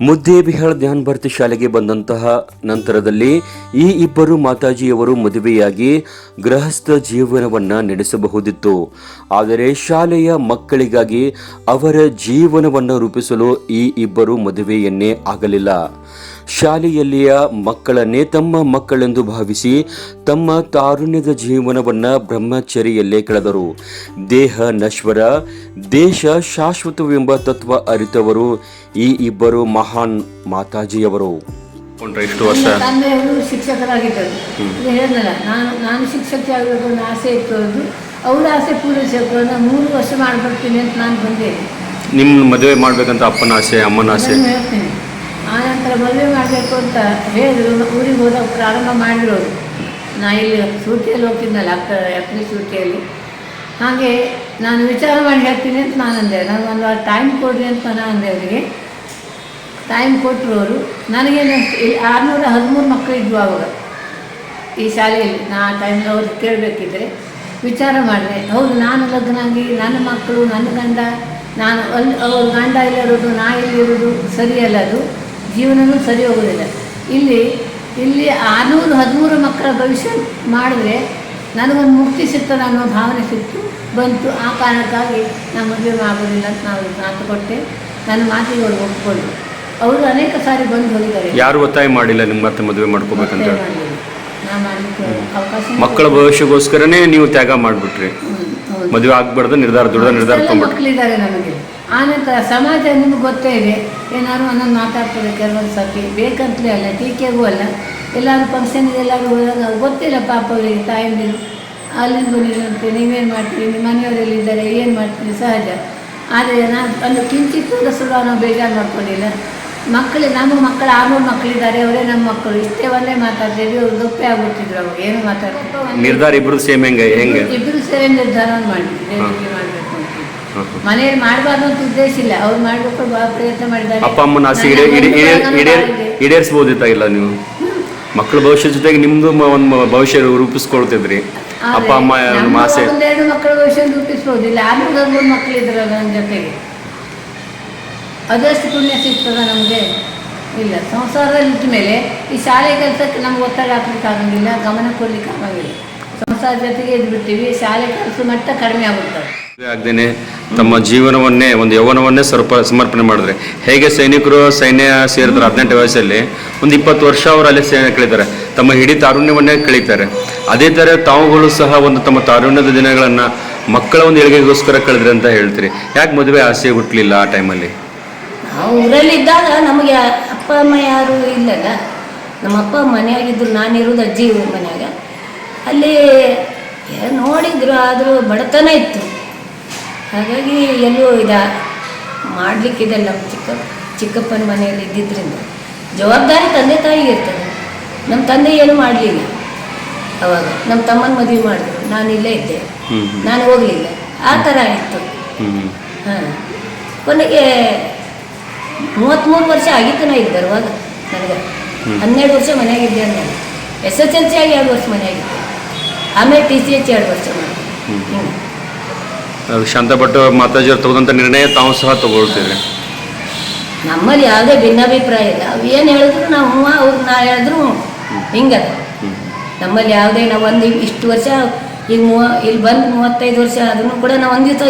ಮುದ್ದೇಬಿಹಾಳ್ ಧ್ಯಾನ್ ಭಾರತಿ ಶಾಲೆಗೆ ಬಂದಂತಹ ನಂತರದಲ್ಲಿ ಈ ಇಬ್ಬರು ಮಾತಾಜಿಯವರು ಮದುವೆಯಾಗಿ ಗೃಹಸ್ಥ ಜೀವನವನ್ನ ನಡೆಸಬಹುದಿತ್ತು. ಆದರೆ ಶಾಲೆಯ ಮಕ್ಕಳಿಗಾಗಿ ಅವರ ಜೀವನವನ್ನು ರೂಪಿಸಲು ಈ ಇಬ್ಬರು ಮದುವೆಯನ್ನೇ ಆಗಲಿಲ್ಲ. ಶಾಲೆಯಲ್ಲಿಯ ಮಕ್ಕಳನ್ನೇ ತಮ್ಮ ಮಕ್ಕಳೆಂದು ಭಾವಿಸಿ ತಮ್ಮ ತಾರುಣ್ಯದ ಜೀವನವನ್ನ ಬ್ರಹ್ಮಚರ್ಯಲ್ಲೇ ಕಳೆದರು. ದೇಹ ನಶ್ವರ ದೇಶ ಶಾಶ್ವತವೆಂಬ ತತ್ವ ಅರಿತವರು ಈ ಇಬ್ಬರು ಮಹಾನ್ ಮಾತಾಜಿಯವರು. ಎಷ್ಟು ವರ್ಷ ತಂದೆಯವರು ಶಿಕ್ಷಕರಾಗಿದ್ದರು. ಹೇಳಿದ್ನಲ್ಲ ನಾನು ನಾನು ಶಿಕ್ಷಕಿ ಆಗಬೇಕು ಅನ್ನೋ ಆಸೆ ಇತ್ತು ಅವ್ರದ್ದು ಅವರ ಆಸೆ ಪೂರೈಸಬೇಕು ನಾನು ಮೂರು ವರ್ಷ ಮಾಡ್ಬಿಡ್ತೀನಿ ಅಂತ ನಾನು ಬಂದೆ ನಿಮ್ಮ ಮದುವೆ ಮಾಡ್ಬೇಕಂತ ಅಪ್ಪನ ಆಸೆ ಅಮ್ಮನ ಆಸೆ? ಹೇಳ್ತೀನಿ. ಆ ನಂತರ ಮದುವೆ ಮಾಡಬೇಕು ಅಂತ ಹೇಳಿದ್ರು. ಊರಿಗೆ ಹೋದಾಗ ಪ್ರಾರಂಭ ಮಾಡಿರೋರು ನಾ ಇಲ್ಲಿ ಸೂಟಿಯಲ್ಲಿ ಹೋಗ್ತಿದ್ದಲ್ಲ ಅಕ್ಕ ಎಪ್ರಿಲ್ ಸೂಟಿಯಲ್ಲಿ. ಹಾಗೆ ನಾನು ವಿಚಾರ ಮಾಡಿ ಹೇಳ್ತೀನಿ ಅಂತ ನಾನು ಅಂದೆ. ನಾನು ಒಂದು ಟೈಮ್ ಕೊಡ್ರಿ ಅಂತ ನಾನು ಅಂದೆ ಅವರಿಗೆ. ಟೈಮ್ ಕೊಟ್ಟರು ಅವರು. ನನಗೇನು ಆರುನೂರ ಹದಿಮೂರು ಮಕ್ಕಳು ಇದ್ವು ಅವಾಗ. ಈ ಶಾಲೆಯಲ್ಲಿ. ನಾ ಆ ಟೈಮಲ್ಲಿ ಅವ್ರು ಕೇಳಬೇಕಿದ್ರೆ ವಿಚಾರ ಮಾಡಿದೆ. ಹೌದು, ನಾನು ಲಗ್ನ ಆಗಿ ನನ್ನ ಮಕ್ಕಳು, ನನ್ನ ಗಂಡ. ನಾನು ಅಲ್ಲಿ, ಅವ್ರ ಗಂಡ ಇಲ್ಲಿರೋದು ನಾ ಇಲ್ಲಿರೋದು ಸರಿಯಲ್ಲ ಅದು. ಜೀವನವೂ ಸರಿ ಹೋಗೋದಿಲ್ಲ ಇಲ್ಲಿ ಇಲ್ಲಿ ಆರುನೂರು ಹದಿಮೂರು ಮಕ್ಕಳ ಭವಿಷ್ಯ ಮಾಡಿದ್ರೆ ನನಗೊಂದು ಮುಕ್ತಿ ಸಿಗ್ತದೆ ಅನ್ನೋ ಭಾವನೆ ಸಿಕ್ತು ಬಂತು. ಆ ಕಾರಣಕ್ಕಾಗಿ ನಾನು ಮದುವೆ ಆಗೋದಿಲ್ಲ ಅಂತ ನಾವು ಮಾತು ಕೊಟ್ಟೆ. ನನ್ನ ಮಾತಿಗೆ ಅವರು ಒಪ್ಪಿಕೊಂಡು ಅವರು ಅನೇಕ ಸಾರಿ ಬಂದು ಹೋಗಿದ್ದಾರೆ. ಯಾರು ಒತ್ತಾಯ ಮಾಡಿಲ್ಲ ನಿಮ್ಮ ಮತ್ತೆ ಮದುವೆ ಮಾಡ್ಕೋಬೇಕಂತ? ಮಕ್ಕಳ ಭವಿಷ್ಯಗೋಸ್ಕರನೇ ನೀವು ತ್ಯಾಗ ಮಾಡ್ಬಿಟ್ರಿ. ಮದುವೆ ಆಗ್ಬಾರ್ದು ನಿರ್ಧಾರ ದೊಡ್ಡ ನಿರ್ಧಾರ ಮಕ್ಕಳಿದ್ದಾರೆ ನಮಗೆ. ಆನಂತರ ಸಮಾಜ ನಿಮ್ಗೆ ಗೊತ್ತೇ ಇದೆ. ಏನಾದ್ರು ಒಂದೊಂದು ಮಾತಾಡ್ತಾರೆ ಕೆಲವೊಂದು ಸರ್ತಿ. ಬೇಕಂತಲೇ ಅಲ್ಲ ಟೀಕೆಗೂ ಅಲ್ಲ. ಎಲ್ಲರೂ ಫಂಕ್ಷನ್ಗೆ ಎಲ್ಲರೂ ಹೋದಾಗ ಗೊತ್ತಿಲ್ಲ ಪಾಪ ಅವರಿಗೆ ತಾಯಂದಿರು ಅಲ್ಲಿಂದ ಬಂದಿರಂತೆ ನೀವೇನು ಮಾಡ್ತೀರಿ? ನಿಮ್ಮ ಮನೆಯವರೆಲ್ಲಿದ್ದಾರೆ ಏನು ಮಾಡ್ತೀರಿ? ಸಹಜ. ಆದರೆ ನಾನು ಒಂದು ಕಿಂಚಿತ್ ಸುಲಭ ನಾವು ಬೇಜಾರು ಮಾಡ್ಕೊಂಡಿಲ್ಲ. ಮಕ್ಕಳು ನಮ್ಮ ಮಕ್ಕಳು ಆರ್ನೂರು ಮಕ್ಕಳಿದ್ದಾರೆ ಅವರೇ ನಮ್ಮ ಮಕ್ಕಳು. ಇಷ್ಟೇ ಒಂದೇ ಮಾತಾಡ್ತಿದ್ವಿ ಅವ್ರು ದುಪ್ಪೆ ಆಗ್ಬಿಡ್ತಿದ್ರು ಅವ್ರು ಏನು ಮಾತಾಡ್ತಾರೆ ನಿರ್ಧಾರ ಇಬ್ರು ಸೇಮ್ ಹೆಂಗೆ ಹೆಂಗೆ? ಇಬ್ಬರು ನಿರ್ಧಾರ ಮಾಡಿ ಮಾಡಿದ್ವಿ ದೇವರಿಗೆ ಮಾಡಬೇಕು ಅಂತ ಹ, ಹ. ಮನೆಯಲ್ಲಿ ಮಾಡಬಾರ್ದು ಅಂತ ಉದ್ದೇಶ ಇಲ್ಲ. ಅವ್ರು ಮಾಡಬೇಕು ಬಹಳ ಪ್ರಯತ್ನ ಮಾಡಿದ್ದಾರೆ. ಅಪ್ಪ ಅಮ್ಮನ ಆಸೆ ನನ್ನ ಈಡೇ- ಈಡೇ- ಈಡೇ- ಒಂದು ಈಡೇ- ಭಾಗ ಇದೆ. ಈಡೇರಿಸ್ಬೋದಿತ್ತ ಇಲ್ಲ ನೀವು? ಮಕ್ಕಳ ಭವಿಷ್ಯದ ಜೊತೆಗೆ ನಿಮ್ದು ಒಂದು ಭವಿಷ್ಯ ರೂಪಿಸ್ಕೊಳ್ತಿದ್ರಿ. ಅಪ್ಪ ಅಮ್ಮ ಆಸೆ ಒಂದೆರಡು ಮಕ್ಕಳ ಭವಿಷ್ಯ ರೂಪಿಸ್ಬೋದಿಲ್ಲ ಆದ್ರೂ ಮೂರು ಮಕ್ಕಳು ಇದ್ರಲ್ಲ ನನ್ನ ಜೊತೆಗೆ. ಅದಷ್ಟು ಪುಣ್ಯ ಸಿಗ್ತದ ನಮಗೆ? ಇಲ್ಲ ಸಂಸಾರದಲ್ಲಿ ಇಟ್ಟ ಮೇಲೆ ಈ ಶಾಲೆ ಕೆಲಸಕ್ಕೆ ನಮ್ಗೆ ಒತ್ತಡ ಹಾಕ್ಲಿಕ್ಕೆ ಆಗಂಗಿಲ್ಲ ಗಮನ ಕೊಡ್ಲಿಕ್ಕೆ ಆಗಂಗಿಲ್ಲ ಸಂಸಾರ ಜೊತೆಗೆ ಇದ್ಬಿಡ್ತೀವಿ ಶಾಲೆ ಕೆಲಸ ಮಟ್ಟ ಕಡಿಮೆ ಆಗುತ್ತದೆ ಆಗದೇನೆ ತಮ್ಮ ಜೀವನವನ್ನೇ ಒಂದು ಯೌವನವನ್ನೇ ಸ್ವಲ್ಪ ಸಮರ್ಪಣೆ ಮಾಡಿದ್ರೆ. ಹೇಗೆ ಸೈನಿಕರು ಸೈನ್ಯ ಸೇರಿದ್ರೆ ಹದಿನೆಂಟು ವಯಸ್ಸಲ್ಲಿ? ಒಂದು ಇಪ್ಪತ್ತು ವರ್ಷ ಅವರು ಅಲ್ಲಿ ಸೇನೆ ಕಳೀತಾರೆ. ತಮ್ಮ ಹಿಡಿ ತಾರುಣ್ಯವನ್ನೇ ಕಳೀತಾರೆ. ಅದೇ ಥರ ತಾವುಗಳು ಸಹ ಒಂದು ತಮ್ಮ ತಾರುಣ್ಯದ ದಿನಗಳನ್ನು ಮಕ್ಕಳ ಒಂದು ಏಳಿಗೆಗೋಸ್ಕರ ಕಳೆದ್ರೆ ಅಂತ ಹೇಳ್ತೀರಿ. ಯಾಕೆ ಮದುವೆ ಆಸೆ ಹುಟ್ಟಲಿಲ್ಲ ಆ ಟೈಮಲ್ಲಿ? ನಾವು ಊರಲ್ಲಿದ್ದಾಗ ನಮಗೆ ಅಪ್ಪ ಅಮ್ಮ ಯಾರು ಇಲ್ಲಲ್ಲ. ನಮ್ಮ ಅಪ್ಪ ಮನೆಯಾಗಿದ್ದು ನಾನಿರೋದು ಅಜ್ಜಿ ಮನ್ಯಾಗ. ಅಲ್ಲಿ ನೋಡಿದ್ರು ಆದರೂ ಬಡತನ ಇತ್ತು. ಹಾಗಾಗಿ ಎಲ್ಲೂ ಇದ ಮಾಡಲಿಕ್ಕಿದೆಲ್ಲ ನಮ್ಮ ಚಿಕ್ಕ ಚಿಕ್ಕಪ್ಪನ ಮನೆಯಲ್ಲಿ ಇದ್ದಿದ್ದರಿಂದ ಜವಾಬ್ದಾರಿ ತಂದೆ ತಾಯಿಗೆ ಇರ್ತದೆ. ನಮ್ಮ ತಂದೆ ಏನು ಮಾಡಲಿಲ್ಲ. ಅವಾಗ ನಮ್ಮ ತಮ್ಮನ ಮದುವೆ ಮಾಡಿದ್ರು. ನಾನು ಇಲ್ಲೇ ಇದ್ದೆ. ನಾನು ಹೋಗಲಿಲ್ಲ. ಆ ಥರ ಇತ್ತು. ಹ್ಮ್ ಹಾಂ. ಕೊನೆಗೆ ಮೂವತ್ತ್ಮೂರು ವರ್ಷ ಆಗಿತ್ತು ನಾ ಇಲ್ಲಿ ಬರುವಾಗ ನನಗೆ. ಹನ್ನೆರಡು ವರ್ಷ ಮನೆಯಾಗಿದ್ದೆ ನಾನು ಎಸ್ ಎಸ್ ಎಲ್ ಸಿ ಆಗಿ ಎರಡು ವರ್ಷ ಮನೆಯಾಗಿದ್ದೆ. ಆಮೇಲೆ ಟಿ ಸಿ ಎಚ್ ಎರಡು ವರ್ಷ ಮಾಡಿ. ಶಾಂತ ಭಟ್ ಮಾತಾಜಿಯವ್ರು ತಗೊಂಡಂಥ ನಿರ್ಣಯ ತಾವು ಸಹ ತಗೊಳ್ತೀರಿ. ನಮ್ಮಲ್ಲಿ ಯಾವುದೇ ಭಿನ್ನಾಭಿಪ್ರಾಯ ಇಲ್ಲ. ಅವು ಏನು ಹೇಳಿದ್ರು ನಾವು ಅವ್ರು ನಾ ಹೇಳಿದ್ರು ಹಿಂಗೆ. ನಮ್ಮಲ್ಲಿ ಯಾವುದೇ ನಾವು ಒಂದು ಇಷ್ಟು ವರ್ಷ ಈಗ ಮೂವ ಇಲ್ಲಿ ಬಂದು ಮೂವತ್ತೈದು ವರ್ಷ ಆದ್ರೂ ಕೂಡ ನಾವು ಒಂದು ದಿವಸ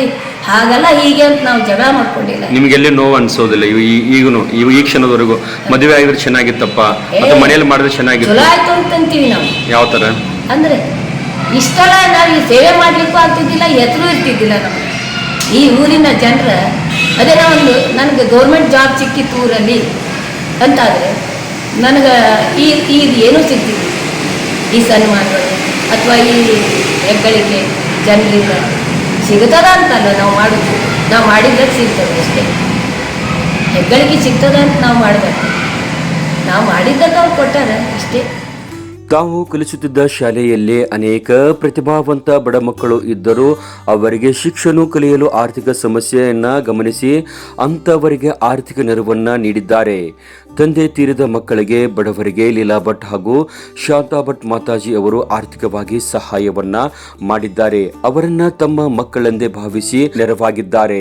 ಹಾಗಲ್ಲ ಹೀಗೆ ಅಂತ ನಾವು ಜಗಳ ಮಾಡ್ಕೊಂಡಿಲ್ಲ. ನಿಮಗೆಲ್ಲಿ ನೋವು ಅನ್ಸೋದಿಲ್ಲ. ಇವು ಈ- ಈಗೂನು ಇವು ಈ ಕ್ಷಣದವರೆಗೂ. ಮದುವೆ ಆಗಿದ್ರೆ ಚೆನ್ನಾಗಿತ್ತಪ್ಪ? ಅದು ಮನೆಯಲ್ಲಿ ಮಾಡಿದ್ರೆ ಚಲೋ ಚೆನ್ನಾಗಿತ್ತು ಆಯ್ತು ಅಂತಂತೀವಿ ನಾವು. ಯಾವ ಥರ ಅಂದರೆ ಇಷ್ಟೆಲ್ಲ ನಾವು ಈ ಸೇವೆ ಮಾಡಲಿಕ್ಕೂ ಆಗ್ತಿದ್ದಿಲ್ಲ ಎದುರು ಇರ್ತಿದ್ದಿಲ್ಲ ನಮಗೆ. ಈ ಊರಿನ ಜನರ, ಅದೇ ನಾವೊಂದು ನನಗೆ ಗೌರ್ಮೆಂಟ್ ಜಾಬ್ ಸಿಕ್ಕಿತ್ತು ಊರಲ್ಲಿ ಅಂತಾದರೆ, ನನಗೆ ಈ ಈ ಏನೂ ಸಿಗ್ತಿದ್ದಿಲ್ಲ ಈ ಸನ್ಮಾನಗಳು ಅಥವಾ ಈ ಹೆಗ್ಗಳಿಕೆ ಜನರಿಂದ ಸಿಗ್ತದ ಅಂತಲ್ಲ ನಾವು ಮಾಡೋದು. ನಾವು ಮಾಡಿದ್ದಕ್ಕೆ ಸಿಗ್ತದೆ ಅಷ್ಟೇ. ಹೆಗ್ಗಳಿಕೆ ಸಿಗ್ತದ ಅಂತ ನಾವು ಮಾಡಬೇಕು. ನಾವು ಮಾಡಿದ್ದಕ್ಕೆ ಅವ್ರು ಕೊಟ್ಟಾರ ಅಷ್ಟೇ. ತಾವು ಕಲಿಸುತ್ತಿದ್ದ ಶಾಲೆಯಲ್ಲಿ ಅನೇಕ ಪ್ರತಿಭಾವಂತ ಬಡ ಮಕ್ಕಳು ಇದ್ದರೂ ಅವರಿಗೆ ಶಿಕ್ಷಣ ಕಲಿಯಲು ಆರ್ಥಿಕ ಸಮಸ್ಯೆಯನ್ನ ಗಮನಿಸಿ ಅಂತವರಿಗೆ ಆರ್ಥಿಕ ನೆರವನ್ನ ನೀಡಿದ್ದಾರೆ. ತಂದೆ ತೀರಿದ ಮಕ್ಕಳಿಗೆ ಬಡವರಿಗೆ ಲೀಲಾ ಭಟ್ ಹಾಗೂ ಶಾಂತಾ ಭಟ್ ಮಾತಾಜಿ ಅವರು ಆರ್ಥಿಕವಾಗಿ ಸಹಾಯವನ್ನ ಮಾಡಿದ್ದಾರೆ. ಅವರನ್ನ ತಮ್ಮ ಮಕ್ಕಳೆಂದೇ ಭಾವಿಸಿ ನೆರವಾಗಿದ್ದಾರೆ.